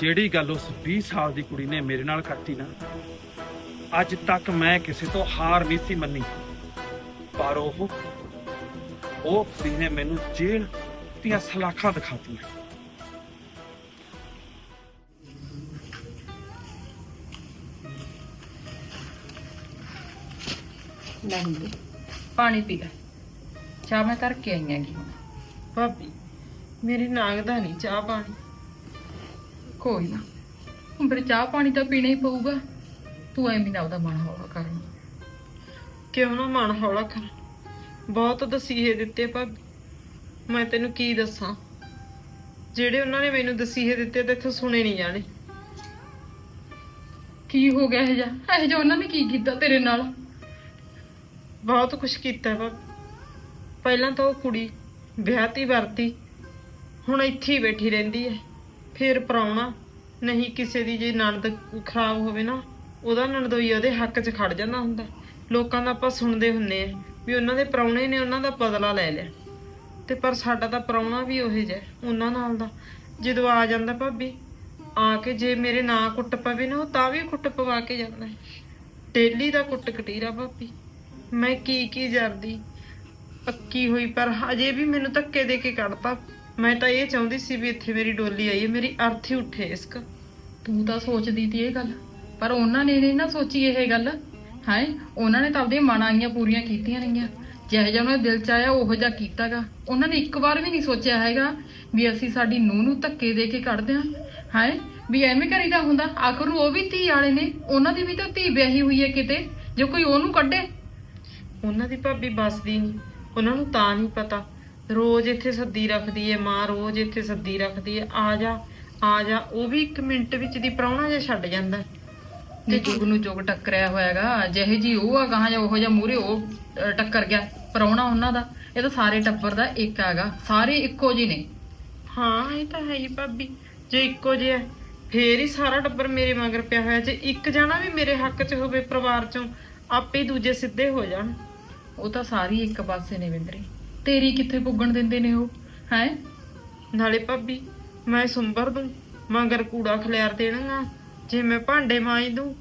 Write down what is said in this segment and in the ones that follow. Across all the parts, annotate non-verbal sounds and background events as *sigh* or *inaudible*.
ਜਿਹੜੀ ਗੱਲ ਉਸ 20 ਸਾਲ ਦੀ ਕੁੜੀ ਨੇ ਮੇਰੇ ਨਾਲ ਕਰਤੀ ਨਾ, ਅੱਜ ਤੱਕ ਮੈਂ ਕਿਸੇ ਤੋਂ ਹਾਰ ਨਹੀਂ ਸੀ ਮੰਨੀ। ਪਰ ਉਹ ਉਹ ਕੁੜੀ ਨੇ ਮੈਨੂੰ ਜੇਲ੍ਹ ਦੀਆਂ ਸਲਾਖਾਂ ਦਿਖਾਤੀਆਂ। ਨਹੀਂ ਪਾਣੀ ਪੀ ਲੈ। ਚਾਹ ਮੈਂ ਕਰਕੇ ਆਈ ਆਂਗੀ ਹੁਣ ਭਾਬੀ, ਮੇਰੀ ਨਾਗ ਦਾ ਨਹੀਂ ਚਾਹ ਪਾਣੀ। ਕੋਈ ਨਾ। ਹੁਣ ਫਿਰ ਚਾਹ ਪਾਣੀ ਤਾਂ ਪੀਣਾ ਹੀ ਪਊਗਾ। ਤੂੰ ਐਵੇਂ ਨਾ ਉਹਦਾ ਮਨ ਹੌਲਾ ਕਰਨ ਕਿਉਂ ਨਾ ਮਨ ਹੌਲਾ ਕਰ? ਬਹੁਤ ਦਸੀਹੇ ਦਿੱਤੇ ਭਾਬੀ। ਮੈਂ ਤੈਨੂੰ ਕੀ ਦੱਸਾਂ? ਜਿਹੜੇ ਉਹਨਾਂ ਨੇ ਮੈਨੂੰ ਦਸੀਹੇ ਦਿੱਤੇ ਤੇ ਇੱਥੋਂ ਸੁਣੇ ਨਹੀਂ ਜਾਣੇ। ਕੀ ਹੋ ਗਿਆ ਇਹ ਜਾ ਇਹ ਜਾ ਉਹਨਾਂ ਨੇ ਕੀ ਕੀਤਾ ਤੇਰੇ ਨਾਲ? ਬਹੁਤ ਕੁਛ ਕੀਤਾ ਭਾਬੀ। ਪਹਿਲਾਂ ਤਾਂ ਉਹ ਕੁੜੀ ਵਿਆਹਤੀ ਵਰਤੀ ਹੁਣ ਇੱਥੇ ਹੀ ਬੈਠੀ ਰਹਿੰਦੀ ਹੈ। ਫਿਰ ਪਰਾਉਣਾ ਨਹੀਂ ਕਿਸੇ ਦੀ ਜੇ ਨਣਦ ਖਰਾਬ ਹੋਵੇ ਨਾ, ਉਹਦਾ ਨਣਦੋਈ ਉਹਦੇ ਹੱਕ 'ਚ ਖੜ ਜਾਂਦਾ ਹੁੰਦਾ। ਲੋਕਾਂ ਦਾ ਆਪਾਂ ਸੁਣਦੇ ਹੁੰਨੇ ਆ ਵੀ ਉਹਨਾਂ ਦੇ ਪਰਾਉਣੇ ਨੇ ਉਹਨਾਂ ਦਾ ਬਦਲਾ ਲੈ ਲਿਆ। ਤੇ ਪਰ ਸਾਡਾ ਤਾਂ ਪਰਾਉਣਾ ਵੀ ਉਹੇ ਜਿਹਾ, ਉਹਨਾਂ ਨਾਲ ਦਾ। ਜਦੋਂ ਆ ਜਾਂਦਾ ਭਾਬੀ, ਆ ਕੇ ਜੇ ਮੇਰੇ ਨਾਂ ਕੁੱਟ ਪਵੇ ਨਾ, ਉਹ ਤਾਂ ਵੀ ਕੁੱਟ ਪਵਾ ਕੇ ਜਾਂਦਾ ਡੇਲੀ ਦਾ ਕੁੱਟ ਕਟੀਰਾ ਭਾਬੀ, ਮੈਂ ਕੀ ਕੀ ਜਰਦੀ, ਪੱਕੀ ਹੋਈ ਪਰ ਹਜੇ ਵੀ ਮੈਨੂੰ ਧੱਕੇ ਦੇ ਕੇ ਕੱਢਤਾ। ਮੈਂ ਤਾਂ ਇਹ ਚਾਹੁੰਦੀ ਸੀ ਵੀ ਇੱਥੇ ਮੇਰੀ ਡੋਲੀ ਆਈ, ਮੇਰੀ ਅਰਥੀ ਉੱਠੇ ਇਸਕ। ਤੂੰ ਤਾਂ ਸੋਚਦੀ ਤੀ ਇਹ ਗੱਲ, ਪਰ ਉਹਨਾਂ ਨੇ ਨਹੀਂ ਨਾ ਸੋਚੀ ਇਹ ਗੱਲ। ਹੈ ਉਹਨਾਂ ਨੇ ਤਾਂ ਆਪਣੀਆਂ ਮਨਾਂ ਪੂਰੀਆਂ ਕੀਤੀਆਂ ਨਹੀਂਆਂ ਜਿਹੋ ਜਿਹਾ ਉਹਨਾਂ ਦੇ ਦਿਲ ਚ ਆਇਆ, ਉਹੋ ਜਿਹਾ ਕੀਤਾਗਾ। ਉਹਨਾਂ ਨੇ ਇੱਕ ਵਾਰ ਵੀ ਨਹੀਂ ਸੋਚਿਆ ਹੈਗਾ ਵੀ ਅਸੀਂ ਸਾਡੀ ਨੂੰਹ ਨੂੰ ਧੱਕੇ ਦੇ ਕੇ ਕੱਢਦੇ ਹਾਂ। ਹੈ ਵੀ ਐਵੇਂ ਕਰੀਦਾ ਹੁੰਦਾ। ਆਖਰ ਨੂੰ ਉਹ ਵੀ ਧੀ ਵਾਲੇ ਨੇ, ਉਹਨਾਂ ਦੀ ਵੀ ਤਾਂ ਧੀ ਵਿਆਹੀ ਹੋਈ ਹੈ ਕਿਤੇ, ਜੇ ਕੋਈ ਉਹਨੂੰ ਕੱਢੇ। ਉਹਨਾਂ ਦੀ ਭਾਬੀ ਬਸਦੀ ਨਹੀਂ ਉਹਨਾਂ ਨੂੰ ਤਾਂ ਨਹੀਂ ਪਤਾ। ਰੋਜ਼ ਇੱਥੇ ਸੱਦੀ ਰੱਖਦੀ ਹੈ ਮਾਂ ਰੋਜ਼ ਇੱਥੇ ਸੱਦੀ ਰੱਖਦੀ ਹੈ ਆ ਜਾ ਆ ਜਾ ਉਹ ਵੀ ਇੱਕ ਮਿੰਟ ਵਿੱਚ ਦੀ ਪ੍ਰਾਹੁਣਾ ਜਿਹਾ ਛੱਡ ਜਾਂਦਾ। ਤੇ ਜੁਗ ਨੂੰ ਜੁਗ ਟੱਕਰਿਆ ਹੋਇਆਗਾ ਜਿਹੇ ਜੀ ਉਹ ਆ ਗਾਹਾਂ ਜਾਂ ਉਹੋ ਜਿਹਾ ਮੂਰੇ ਉਹ ਟੱਕਰ ਗਿਆ ਪਰੌਣਾ ਉਹਨਾਂ ਦਾ ਇਹ ਤਾਂ ਸਾਰੇ ਟੱਬਰ ਦਾ ਇੱਕ ਹੈਗਾ ਸਾਰੇ ਇੱਕੋ ਜਿਹੇ ਨੇ। ਹਾਂ ਇਹ ਤਾਂ ਹੈ ਹੀ ਭਾਬੀ ਜੇ ਇੱਕੋ ਜਿਹਾ ਹੈ, ਫੇਰ ਹੀ ਸਾਰਾ ਟੱਬਰ ਮੇਰੇ ਮਗਰ ਪਿਆ ਹੋਇਆ ਜੇ ਇੱਕ ਜਾਣਾ ਵੀ ਮੇਰੇ ਹੱਕ 'ਚ ਹੋਵੇ ਪਰਿਵਾਰ 'ਚੋਂ ਆਪੇ ਦੂਜੇ ਸਿੱਧੇ ਹੋ ਜਾਣ। ਉਹ ਤਾਂ ਸਾਰੀ ਇੱਕ ਪਾਸੇ ਨੇ ਵਿੰਦਰੀ। ਤੇਰੀ ਕਿੱਥੇ ਪੁੱਗਣ ਦਿੰਦੇ ਨੇ ਉਹ? ਹੈ? ਨਾਲੇ ਭਾਬੀ, ਮੈਂ ਸੁੰਬਰ ਦੂੰ, ਮਗਰ ਕੂੜਾ ਖਲਿਆਰ ਦੇਣਗਾ ਜੇ ਮੈਂ ਭਾਂਡੇ ਮਾਂਜ ਦੂੰ,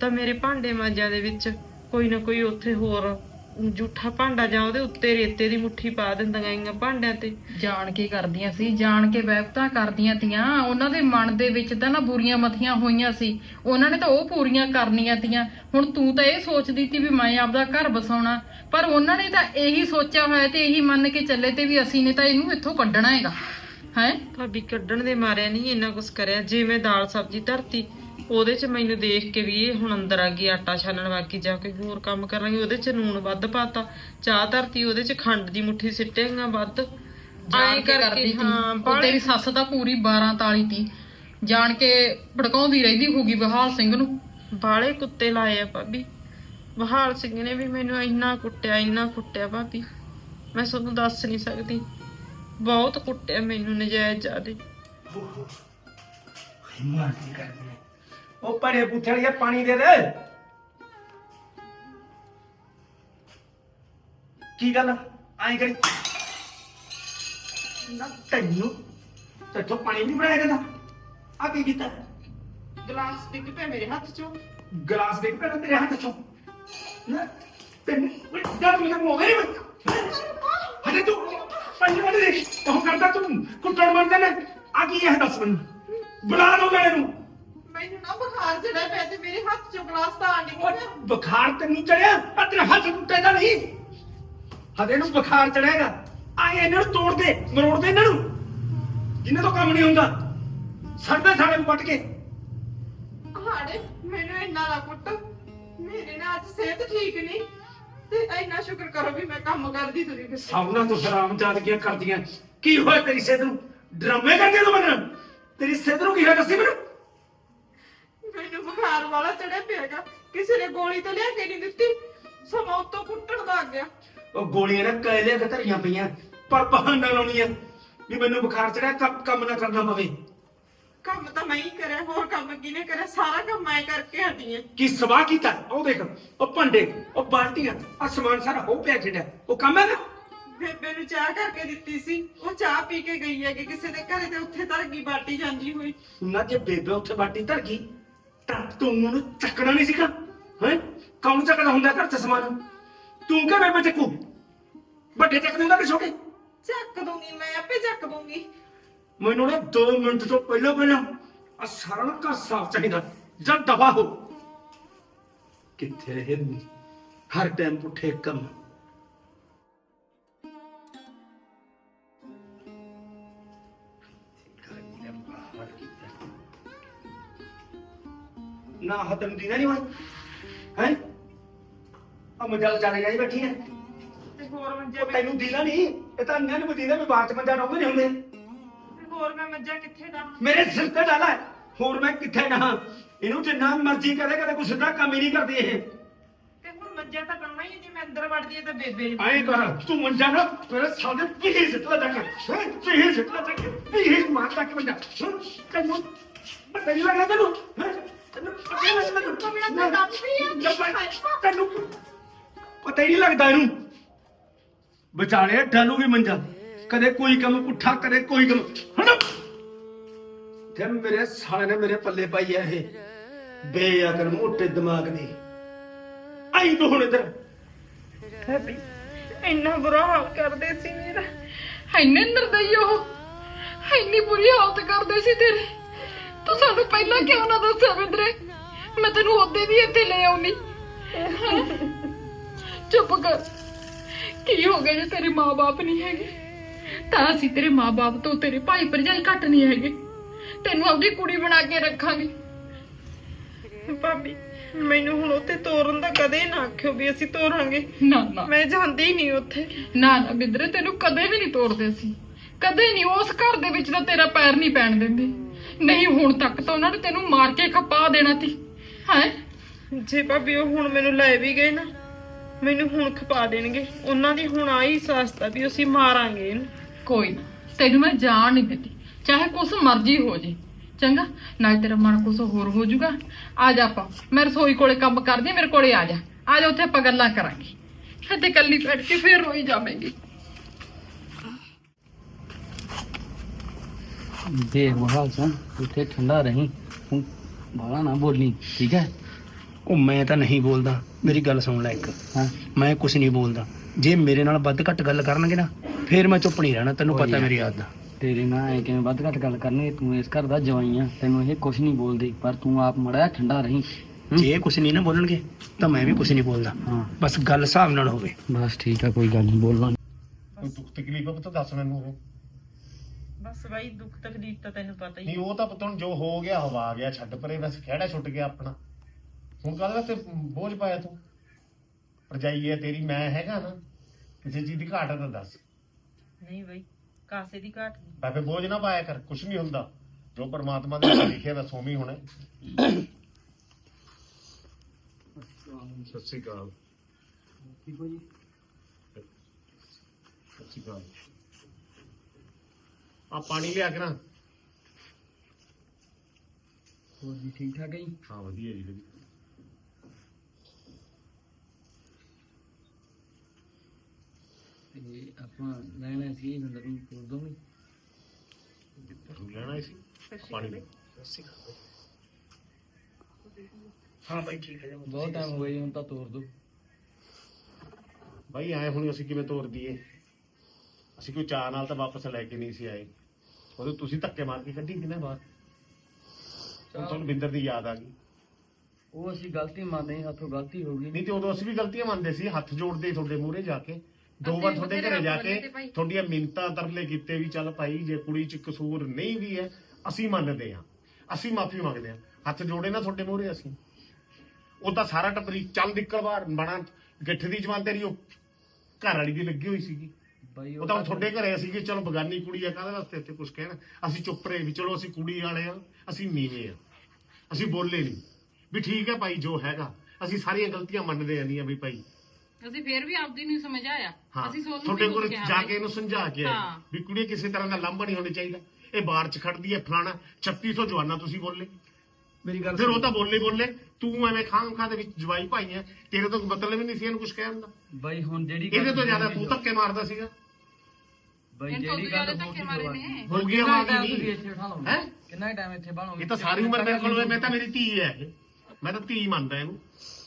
ਤਾਂ ਮੇਰੇ ਭਾਂਡੇ ਮਾਂਜਾਂ ਦੇ ਵਿੱਚ ਕੋਈ ਨਾ ਕੋਈ ਉੱਥੇ ਹੋਰ ਜੂਠਾ ਭਾਂਡਾ ਜਾਂ ਉਹਦੇ ਉੱਤੇ ਰੇਤੇ ਦੀ ਮੁੱਠੀ ਪਾ ਦਿੰਦੀਆਂ ਗਈਆਂ ਭਾਂਡਿਆਂ ਤੇ। ਜਾਣ ਕੇ ਕਰਦੀਆਂ ਸੀ ਜਾਣ ਕੇ ਵਹਿਬਤਾਂ ਕਰਦੀਆਂ ਤੀਆਂ। ਉਹਨਾਂ ਦੇ ਮਨ ਦੇ ਵਿੱਚ ਤਾਂ ਨਾ ਬੁਰੀਆਂ ਮਥੀਆਂ ਹੋਈਆਂ ਸੀ। ਉਹਨਾਂ ਨੇ ਤਾਂ ਉਹ ਪੂਰੀਆਂ ਕਰਨੀਆਂ ਤੀਆਂ। ਹੁਣ ਤੂੰ ਤਾਂ ਇਹ ਸੋਚਦੀ ਤੀ ਵੀ ਮੈਂ ਆਪਦਾ ਘਰ ਬਸਾਉਣਾ ਪਰ ਉਹਨਾਂ ਨੇ ਤਾਂ ਇਹੀ ਸੋਚਿਆ ਹੋਇਆ ਤੇ ਇਹੀ ਮੰਨ ਕੇ ਚੱਲੇ ਤੇ ਵੀ ਅਸੀਂ ਨੇ ਤਾਂ ਇਹਨੂੰ ਇੱਥੋਂ ਕੱਢਣਾ ਹੈਗਾ। ਹੈ? ਭਾਬੀ ਕੱਢਣ ਦੇ ਮਾਰਿਆ ਨਹੀਂ ਇੰਨਾ ਕੁਛ ਕਰਿਆ। ਜੇ ਮੈਂ ਦਾਲ ਸਬਜ਼ੀ ਧਰਤੀ ਉਹਦੇ 'ਚ ਮੈਨੂੰ ਦੇਖ ਕੇ ਵੀ ਇਹ ਹੁਣ ਅੰਦਰ ਆ ਗਈ ਆਟਾ ਛਾਣਨ ਬਾਕੀ ਜਾ ਕੇ ਹੋਰ ਕੰਮ ਕਰਾਂਗੀ ਉਹਦੇ 'ਚ ਨੂਣ ਵੱਧ ਪਾਤਾ ਚਾਹ ਧਰਤੀ ਉਹਦੇ 'ਚ ਖੰਡ ਦੀ ਮੁੱਠੀ ਸਿੱਟੇਗਾ ਵੱਧ। ਜਾਣ ਕੇ ਕਰਦੀ ਹਾਂ ਉਹ ਬਾਹਲੇ- ਤੇਰੀ ਸੱਸ ਤਾਂ ਪੂਰੀ 12 ਤਾਲੀ ਤੀ। ਜਾਣ ਕੇ ਭੜਕਾਉਂਦੀ ਰਹਿੰਦੀ ਹੋਗੀ ਬਹਾਲ ਸਿੰਘ ਨੂੰ। ਬਾਲੇ ਕੁੱਤੇ ਲਾਏ ਆ ਭਾਬੀ। ਬਹਾਲ ਸਿੰਘ ਨੇ ਵੀ ਮੈਨੂੰ ਇੰਨਾ ਕੁੱਟਿਆ ਇੰਨਾ ਕੁੱਟਿਆ ਭਾਬੀ। ਮੈਂ ਤੁਹਾਨੂੰ ਦੱਸ ਨਹੀਂ ਸਕਦੀ। ਬਹੁਤ ਕੁੱਟਿਆ ਮੈਨੂੰ ਨਜਾਇਜ਼ ਜ਼ਿਆਦੇ। ਹਿੰਮਤ ਨਹੀਂ ਕਰਦੀ ਉਹ ਪੜੇ ਪੁੱਛੜੀਆ ਪਾਣੀ ਦੇ ਦੇ। ਕੀ ਗੱਲ ਆਈ ਕਰੀ। ਨਾ ਤੈਨੂੰ ਤੈਨੂੰ ਪਾਣੀ ਨਹੀਂ ਬਣਾਇਆ ਜਾਂਦਾ। ਆ ਕੀ ਕੀਤਾ? ਗਲਾਸ ਡਿੱਗ ਪਿਆ ਮੇਰੇ ਹੱਥ 'ਚੋਂ। ਗਲਾਸ ਦੇ ਕੇ ਤੇਰੇ ਹੱਥ ਚੋਂ। ਨਾ ਤੈਨੂੰ ਡਰ ਮੈਨੂੰ ਮੋਗੇ ਨਹੀਂ ਹਲੇ ਤੂੰ ਪੰਜ ਮਿੰਟ ਦੇ ਉਹ ਕਰਦਾ ਤੂੰ। ਕੁੱਟਣ ਮਰਦੇ ਨੇ। ਆ ਕੀ ਹੈ ਦੱਸ ਮੈਨੂੰ? ਬੁਲਾ ਦੋ ਗਲੇ ਨੂੰ। ਮੈਨੂੰ ਨਾ ਬੁਖਾਰ ਚੜਿਆ ਪਿਆ ਤੇ ਮੇਰੇ ਹੱਥ 'ਚੋਂ ਗਲਾਸ ਤਾਂ ਆ। ਡਿੱਗ ਉਹ ਬੁਖਾਰ ਤੈਨੂੰ ਚੜਿਆ? ਆ ਤੇਰਾ ਹੱਥ ਟੁੱਟੇਗਾ ਨਹੀਂ। ਹਦੇ ਨੂੰ ਬੁਖਾਰ ਚੜੇਗਾ ਆ ਇਹਨਾਂ ਨੂੰ ਤੋੜ ਦੇ ਮਰੋੜ ਦੇ ਇਹਨਾਂ ਨੂੰ। ਜਿੰਨੇ ਤੋਂ ਕੰਮ ਨਹੀਂ ਹੁੰਦਾ। ਸੜਦੇ ਸਾਡੇ ਨੂੰ ਪੱਟ ਕੇ। ਹਾੜੇ ਮੈਨੂੰ ਇੰਨਾ ਨਾ ਕੁੱਟ। ਮੇਰੇ ਨਾਲ ਅੱਜ ਸਿਹਤ ਠੀਕ ਨਹੀਂ। ਤੇ ਇੰਨਾ ਸ਼ੁਕਰ ਕਰੋ ਵੀ ਮੈਂ ਕੰਮ ਕਰਦੀ ਤੁਰੀ ਫਿਰਦੀ। ਸਾਹਮਣਾ ਤੋਂ ਸ਼ਰਾਮ ਜਾਦਗੀਆਂ ਕਰਦੀਆਂ। ਕੀ ਹੋਇਆ ਤੇਰੀ ਸਿਹਤ ਨੂੰ? ਡਰਾਮੇ ਕਰਦੇ ਤੂੰ ਮੈਨੂੰ? ਤੇਰੀ ਸਿਹਤ ਨੂੰ ਕੀ ਹੋਇਆ ਦੱਸੀ ਮੈਨੂੰ? ਮੈਨੂੰ ਬੁਖਾਰ ਵਾਲਾ ਚੜਿਆ ਪਿਆਗਾ ਕਿਸੇ ਨੇ ਗੋਲੀ ਤਾਂ ਲਿਆ ਕੇ ਨਹੀਂ ਦਿੱਤੀ। ਸਮਾਂ ਉੱਤੋਂ ਕੁੱਟਣ ਲੱਗ ਗਿਆ। ਉਹ ਗੋਲੀਆਂ ਨਾ ਕੈਲੇ ਕਿ ਧਰੀਆਂ ਪਈਆਂ। ਪਰ ਬਹਾਨਾ ਲਾਉਣੀਆਂ ਵੀ ਮੈਨੂੰ ਬੁਖਾਰ ਚੜਿਆ ਕੰਮ ਕੰਮ ਨਾ ਕਰਨਾ ਪਵੇ। ਕੰਮ ਤਾਂ ਮੈਂ ਹੀ ਕਰਿਆ ਹੋਰ ਕੰਮ ਕਿਹਨੇ ਕਰਿਆ? ਸਾਰਾ ਕੰਮ ਮੈਂ ਕਰਕੇ ਹਟੀ ਆਂ। ਕੀ ਸਵਾਹ ਕੀਤਾ? ਉਹ ਦੇਖ ਉਹ ਭਾਂਡੇ ਉਹ ਬਾਲਟੀਆਂ ਆ ਸਮਾਨ ਸਾਰਾ ਹੋ ਪਿਆ ਜਿਹੜਾ ਉਹ ਕੰਮ ਹੈ ਨਾ ਬੇਬੇ ਨੂੰ ਚਾਹ ਕਰਕੇ ਦਿੱਤੀ ਸੀ। ਉਹ ਚਾਹ ਪੀ ਕੇ ਗਈ ਹੈ ਕਿ ਕਿਸੇ ਦੇ ਘਰੇ ਤੇ ਉੱਥੇ ਧਰ ਗਈ ਬਾਟੀ ਜਾਂਦੀ ਹੋਈ। ਨਾ ਜੇ ਬੇਬੇ ਉੱਥੇ ਬਾਟੀ ਧਰ ਗਈ ਤਾਂ ਤੂੰ ਉਹਨੂੰ ਚੱਕਣਾ ਨਹੀਂ ਸੀਗਾ ਹੈ? ਕੌਣ ਚੱਕਦਾ ਹੁੰਦਾ ਘਰ ਚ ਸਮਾਨ? ਤੂੰ ਕਿ ਬੇਬੇ ਚੱਕੂ? ਵੱਡੇ ਚੱਕ ਦਿੰਦਾ ਕਿ ਛੋਟੇ? ਚੱਕ ਦੂੰਗੀ ਮੈਂ ਆਪੇ ਚੱਕ ਦੂੰਗੀ ਮੈਨੂੰ ਨਾ 2 ਮਿੰਟ ਤੋਂ ਪਹਿਲਾਂ ਪਹਿਲਾਂ ਆ ਸਾਰਾ ਨਾ ਘਰ ਸਾਫ਼ ਚਾਹੀਦਾ ਜਦ ਦਬਾ ਹੋ। ਕਿੱਥੇ ਰਹੇ ਹਰ ਟਾਈਮ ਪੁੱਠੇ ਕੰਮ। ਨਾ ਹਤਨ ਦੀ ਨਹੀਂ ਹੋਈ ਹੈ? ਆ ਮਜਲ ਚਾਲੇ ਗਈ ਬੈਠੀ ਹੈ ਤੇ ਹੋਰ ਮੰਜੇ ਉਹ ਤੈਨੂੰ ਦੀਦਾ ਨਹੀਂ ਇਹ ਤਾਂ ਅੰਨਿਆਂ ਨੂੰ ਦੀਦਾ ਵੀ ਬਾਹਰ ਚ ਮੰਜਾ ਡਾਉਂਦੇ ਨਹੀਂ ਹੁੰਦੇ ਤੇ ਹੋਰ ਮੈਂ ਮੱਝਾਂ ਕਿੱਥੇ ਡਾਂ ਮੇਰੇ ਸਿਰ ਤੇ ਡਾਲਾ ਹੈ। ਹੋਰ ਮੈਂ ਕਿੱਥੇ ਨਾ ਇਹਨੂੰ ਜਿੰਨਾ ਮਰਜ਼ੀ ਕਰੇ ਕਦੇ ਕੋਈ ਸਿੱਧਾ ਕੰਮ ਹੀ ਨਹੀਂ ਕਰਦੀ ਇਹ। ਤੇ ਹੁਣ ਮੱਝਾਂ ਤਾਂ ਡਾਉਣਾ ਹੀ ਹੈ, ਜੇ ਮੈਂ ਅੰਦਰ ਵੜਦੀ ਹੈ ਤਾਂ ਬੇਬੇ ਐਂ ਕਰ ਤੂੰ ਮੰਜਾ ਨਾ ਮੇਰੇ ਸਾਹਮਣੇ ਪੀਹੀ ਸਿੱਟ ਲੈ ਜਾ ਕੇ। ਹੈਂ? ਪੀਹੀ ਸਿੱਟ ਲੈ ਜਾ ਕੇ। ਪੀਹੀ ਮਾਰ ਕੇ ਮੰਜਾ ਹੈਂ? ਤੈਨੂੰ ਪਤਾ ਨਹੀਂ ਲੱਗਦਾ ਤੈਨੂੰ। ਹੈਂ? ਤੈਨੂੰ ਤੈਨੂੰ ਪਤਾ ਹੀ ਨਹੀਂ ਲੱਗਦਾ ਇਹਨੂੰ। ਵਿਚਾਲੇ ਡਾਲੂਗੀ ਮੰਜਾ। ਕਦੇ ਕੋਈ ਕੰਮ ਪੁੱਠਾ ਕਦੇ ਕੋਈ ਕੰਮ। ਹਟ ਤੇ ਮੇਰੇ ਸਾਲੇ ਨੇ ਮੇਰੇ ਪੱਲੇ ਪਾਈ ਆ ਇਹ ਬੇਅਕਲ ਮੋਟੇ ਦਿਮਾਗ ਦੀ। ਆਈ ਤੂੰ ਹੁਣ ਇੱਧਰ। ਭਾਬੀ ਇੰਨਾ ਬੁਰਾ ਹਾਲ ਕਰਦੇ ਸੀ ਮੇਰਾ। ਇੰਨੇ ਨਿਰਦਈ ਉਹ। ਇੰਨੀ ਬੁਰੀ ਹਾਲਤ ਕਰਦੇ ਸੀ ਤੇਰੀ। ਤੂੰ ਸਾਨੂੰ ਪਹਿਲਾਂ ਕਿਉਂ ਨਾ ਦੱਸਿਆ ਬਿੰਦਰੇ ਮੈਂ ਤੈਨੂੰ ਉਹਦੇ ਦੀ ਇੱਥੇ ਲੈ ਆਉਣੀ। ਚੁੱਪ ਕਰ। ਕੀ ਹੋ ਗਿਆ ਜੇ ਤੇਰੇ ਮਾਪੇ ਨਹੀਂ ਹੈਗੇ? ਤਾਂ ਅਸੀਂ ਤੇਰੇ ਮਾਪੇ ਤੋਂ ਤੇਰੇ ਭਾਈ ਭਰਜਾਈ ਘੱਟ ਨਹੀਂ ਹੈਗੇ। ਤੈਨੂੰ ਆਪਣੀ ਕੁੜੀ ਬਣਾ ਕੇ ਰੱਖਾਂਗੇ। ਭਾਬੀ ਮੈਨੂੰ ਹੁਣ ਉੱਥੇ ਤੋਰਨ ਦਾ ਕਦੇ ਨਾ ਆਖਿਓ ਵੀ ਅਸੀਂ ਤੋਰਾਂਗੇ। ਨਾ ਨਾ। ਮੈਂ ਜਾਂਦੀ ਹੀ ਨਹੀਂ ਉੱਥੇ। ਨਾ ਨਾ ਬਿੰਦਰੇ ਤੈਨੂੰ ਕਦੇ ਵੀ ਨਹੀਂ ਤੋੜਦੇ ਸੀ ਕਦੇ ਨਹੀਂ ਉਸ ਘਰ ਦੇ ਵਿੱਚ ਤਾਂ ਤੇਰਾ ਪੈਰ ਨਹੀਂ ਪੈਣ ਦਿੰਦੇ। ਨਹੀਂ ਹੁਣ ਤੱਕ ਤਾਂ ਉਹਨਾਂ ਨੇ ਤੈਨੂੰ ਮਾਰ ਕੇ ਖਪਾ ਦੇਣਾ ਸੀ। ਹੈ? ਜੇ ਭਾਬੀ ਉਹ ਹੁਣ ਮੈਨੂੰ ਲੈ ਵੀ ਗਏ ਨਾ ਮੈਨੂੰ ਹੁਣ ਖਪਾ ਦੇਣਗੇ। ਉਹਨਾਂ ਦੀ ਹੁਣ ਆਈ ਸਾਸਤਾ ਵੀ ਅਸੀਂ ਮਾਰਾਂਗੇ ਇਹਨੂੰ। ਕੋਈ ਨਾ ਤੈਨੂੰ ਮੈਂ ਜਾਣ ਨਹੀਂ ਦਿੱਤੀ। ਚਾਹੇ ਕੁਛ ਮਰਜ਼ੀ ਹੋ ਜੇ। ਚੰਗਾ ਨਾਲ ਤੇਰਾ ਮਨ ਕੁਛ ਹੋਰ ਹੋ ਜਾਊਗਾ। ਆ ਜਾ ਆਪਾਂ ਮੈਂ ਰਸੋਈ ਕੋਲੇ ਕੰਮ ਕਰਦੀ ਮੇਰੇ ਕੋਲੇ ਆ ਜਾ। ਆ ਜਾ ਉੱਥੇ ਆਪਾਂ ਗੱਲਾਂ ਕਰਾਂਗੇ। ਫਿਰ ਤੇ ਕੱਲੀ ਬੈਠ ਕੇ ਫੇਰ ਰੋਈ ਜਾਵੇਂਗੀ। ਦੇਖ ਬਹਾਲ ਸਿੰਘ ਉੱਥੇ ਠੰਡਾ ਰਹੀਂ ਹੁਣ ਬਾਲਾ ਨਾ ਬੋਲੀ ਠੀਕ ਹੈ? ਉਹ ਮੈਂ ਤਾਂ ਨਹੀਂ ਬੋਲਦਾ ਮੇਰੀ ਗੱਲ ਸੁਣ ਲੈ ਇੱਕ। ਹਾਂ। ਮੈਂ ਕੁਝ ਨਹੀਂ ਬੋਲਦਾ। ਜੇ ਮੇਰੇ ਨਾਲ ਵੱਧ ਘੱਟ ਗੱਲ ਕਰਨਗੇ ਨਾ ਫੇਰ ਮੈਂ ਚੁੱਪ ਨਹੀਂ ਰਹਿਣਾ ਤੈਨੂੰ ਪਤਾ ਮੇਰੀ ਆਦਤ ਦਾ ਤੇਰੇ ਨਾਲ ਐ ਕਿਵੇਂ ਵੱਧ ਘੱਟ ਗੱਲ ਕਰਨੀ ਤੂੰ ਇਸ ਘਰ ਦਾ ਜਵਾਈ ਆ ਤੈਨੂੰ ਇਹ ਕੁਛ ਨਹੀਂ ਬੋਲਦੇ ਪਰ ਤੂੰ ਆਪ ਮੜਾ ਠੰਡਾ ਰਹੀਂ? ਜੇ ਕੁਝ ਨਹੀਂ ਨਾ ਬੋਲਣਗੇ ਤਾਂ ਮੈਂ ਵੀ ਕੁਝ ਨਹੀਂ ਬੋਲਦਾ। ਹਾਂ। ਬਸ ਗੱਲ ਹਿਸਾਬ ਨਾਲ ਹੋਵੇ। ਬਸ ਠੀਕ ਆ ਕੋਈ ਗੱਲ ਨਹੀਂ ਬੋਲਣਾ ਕੋਈ ਦੁੱਖ ਤਕਲੀਫ ਆ ਪੁੱਤ ਦੱਸ ਮੈਨੂੰ ਉਹ। ਬਸ ਬਾਈ ਦੁੱਖ ਤਕਲੀਫ ਤਾਂ ਤੈਨੂੰ ਪਤਾ ਹੀ ਨਹੀਂ ਉਹ ਤਾਂ ਪੁੱਤ ਹੁਣ ਜੋ ਹੋ ਗਿਆ ਹਵਾ ਗਿਆ ਛੱਡ ਪਰੇ ਬਸ ਖਿਹੜਾ ਛੁੱਟ ਗਿਆ ਆਪਣਾ। ਹੁਣ ਕਾਹਦੇ ਵਾਸਤੇ ਬੋਝ ਪਾਇਆ ਤੂੰ? ਭਰਜਾਈ ਹੈ ਤੇਰੀ ਮੈਂ ਹੈਗਾ ਨਾ ਕਿਸੇ ਚੀਜ਼ ਦੀ ਘਾਟ ਤਾਂ ਦੱਸ। ਨਹੀਂ ਬਾਈ ਕਾਸੇ ਦੀ ਘਾਟ ਨਹੀਂ। ਬਾਬੇ ਬੋਝ ਨਾ ਪਾਇਆ ਕਰ ਕੁਛ ਨਹੀਂ ਹੁੰਦਾ। ਜੋ ਪਰਮਾਤਮਾ ਵਿੱਚ ਲਿਖਿਆ ਦਾ ਸੋਮੀ ਹੋਣਾ। ਸਤਿ ਸ੍ਰੀ ਅਕਾਲ। ਸਤਿ ਸ੍ਰੀ ਅਕਾਲ। ਆ ਪਾਣੀ ਲਿਆ ਕੇ ਨਾ। ਹੋਰ ਜੀ ਠੀਕ ਠਾਕ ਹੈ ਜੀ? ਹਾਂ ਵਧੀਆ ਜੀ ਵਧੀਆ। ਤੇ ਆਪਾਂ ਲੈਣਾ ਸੀ ਨੰਦਰ ਨੂੰ ਤੋੜ ਦੋਗੇ ਲੈਣਾ ਸੀ? ਪਾਣੀ ਲੈ। ਹਾਂ ਭਾਈ ਠੀਕ ਹੈ ਬਹੁਤ ਟਾਈਮ ਹੋ ਗਿਆ ਜੀ, ਹੁਣ ਤਾਂ ਤੋੜ ਦੋ। ਬਾਈ ਆਏ ਹੁਣ ਅਸੀਂ ਕਿਵੇਂ ਤੋਰ ਦਈਏ? ਅਸੀਂ ਕੋਈ ਚਾਹ ਨਾਲ ਤਾਂ ਵਾਪਸ ਲੈ ਕੇ ਨਹੀਂ ਸੀ ਆਏ। ਉਹਦੇ ਤੁਸੀਂ ਧੱਕੇ ਮਾਰ ਕੇ ਕੱਢੀ ਕਿਨੇ ਬਾਹਰ। ਹੁਣ ਤੁਹਾਨੂੰ ਬਿੰਦਰ ਦੀ ਯਾਦ ਆ ਗਈ। ਉਹ ਅਸੀਂ ਗਲਤੀ ਮੰਨਦੇ ਹਾਂ ਹੱਥੋਂ ਗਲਤੀ ਹੋ ਗਈ। ਨਹੀਂ ਤੇ ਉਦੋਂ ਅਸੀਂ ਵੀ ਗਲਤੀਆਂ ਮੰਨਦੇ ਸੀ ਹੱਥ ਜੋੜਦੇ ਤੁਹਾਡੇ ਮੂਹਰੇ ਜਾ ਕੇ। ਦੋ ਵਾਰ ਤੁਹਾਡੇ ਘਰੇ ਜਾ ਕੇ ਤੁਹਾਡੀਆਂ ਮਿੰਤਾਂ ਤਰਲੇ ਕੀਤੇ ਵੀ ਚੱਲ ਭਾਈ ਜੇ ਕੁੜੀ ਚ ਕਸੂਰ ਨਹੀਂ ਵੀ ਹੈ ਅਸੀਂ ਮੰਨਦੇ ਹਾਂ। ਅਸੀਂ ਮਾਫੀ ਮੰਗਦੇ ਹਾਂ। ਹੱਥ ਜੋੜੇ ਨਾ ਤੁਹਾਡੇ ਮੂਹਰੇ ਅਸੀਂ। ਉਹ ਤਾਂ ਸਾਰਾ ਟੱਬਰੀ ਚੱਲ ਨਿਕਲ ਬਾਹਰ ਬਣਾ ਗਿੱਠ ਦੀ ਜਵਾਨ ਤੇਰੀ ਉਹ ਘਰ ਵਾਲੀ ਦੀ ਲੱਗੀ ਹੋਈ ਸੀਗੀ। ਬਾਈ ਉਹ ਤਾਂ ਤੁਹਾਡੇ ਘਰੇ ਅਸੀਂ ਕਿ ਚਲੋ ਬਗਾਨੀ ਕੁੜੀ ਆ ਕਾਹਦੇ ਵਾਸਤੇ ਇੱਥੇ ਕੁਝ ਕਹਿਣਾ? ਅਸੀਂ ਚੁੱਪ ਰਹੇ ਵੀ ਚਲੋ ਅਸੀਂ ਕੁੜੀ ਵਾਲੇ ਆ ਅਸੀਂ ਨੀਵੇਂ ਆ। ਅਸੀਂ ਬੋਲੇ ਨਹੀਂ ਵੀ ਠੀਕ ਹੈ ਭਾਈ ਜੋ ਹੈਗਾ। ਅਸੀਂ ਸਾਰੀਆਂ ਗਲਤੀਆਂ ਮੰਨਦੇ ਆਂਦੀਆਂ ਵੀ ਭਾਈ। ਅਸੀਂ ਫੇਰ ਵੀ ਆਪਦੀ ਨੂੰ ਸਮਝ ਆਇਆ ਹਾਂ ਅਸੀਂ ਸੋਨੂੰ ਤੁਹਾਡੇ ਕੋਲ ਜਾ। ਕੇ ਇਹਨੂੰ ਸਮਝਾ ਕੇ ਆਏ। ਹਾਂ। ਵੀ ਕੁੜੀ ਕਿਸੇ ਤਰ੍ਹਾਂ ਦਾ ਲਾਂਭਾ ਨਹੀਂ ਹੋਣਾ ਚਾਹੀਦਾ। ਇਹ ਬਾਹਰ ਚ ਖੜਦੀ ਹੈ ਫਲਾਣਾ 3600 ਜਵਾਨਾ ਤੁਸੀਂ ਬੋਲੇ। ਮੇਰੀ ਗੱਲ ਫਿਰ ਉਹ ਤਾਂ ਬੋਲੇ ਬੋਲੇ ਤੂੰ ਐਵੇਂ ਖਾਮ ਖਾ ਦੇ ਵਿੱਚ ਜਵਾਈ ਭਾਈ ਹੈ ਤੇਰੇ ਤੋਂ ਕੋਈ ਮਤਲਬ ਹੀ ਨਹੀਂ ਸੀ ਇਹਨੂੰ ਕੁਝ ਕਹਿਣ ਦਾ। ਬਾਈ ਹੁਣ ਜਿਹੜੀ ਇਹਦੇ ਤੋਂ ਜ਼ਿਆਦਾ ਤੂੰ ਧੱਕੇ ਮਾਰਦਾ ਸੀਗਾ। ਬਾਈ ਜਿਹੜੀ ਗੱਲ ਹੋ ਧੱਕੇ ਗਈ ਮਾਰੇ ਜਵਾਬ ਨੇ। ਹੋ ਟਾਈਮ ਨਹੀਂ। ਤੁਸੀਂ ਇੱਥੇ ਬਿਠਾ ਲਓਗੇ ਹੈਂ? ਕਿੰਨਾ ਟਾਈਮ ਇੱਥੇ ਬਾਣੋਗੇ ਇਹ ਤਾਂ ਸਾਰੀ ਉਮਰ ਮੇਰੇ ਕੋਲ ਹੋਏ, ਮੈਂ ਤਾਂ ਮੇਰੀ ਧੀ ਹੈ ਇਹ। ਮੈਂ ਤਾਂ ਧੀ ਮੰਨਦਾ ਇਹਨੂੰ।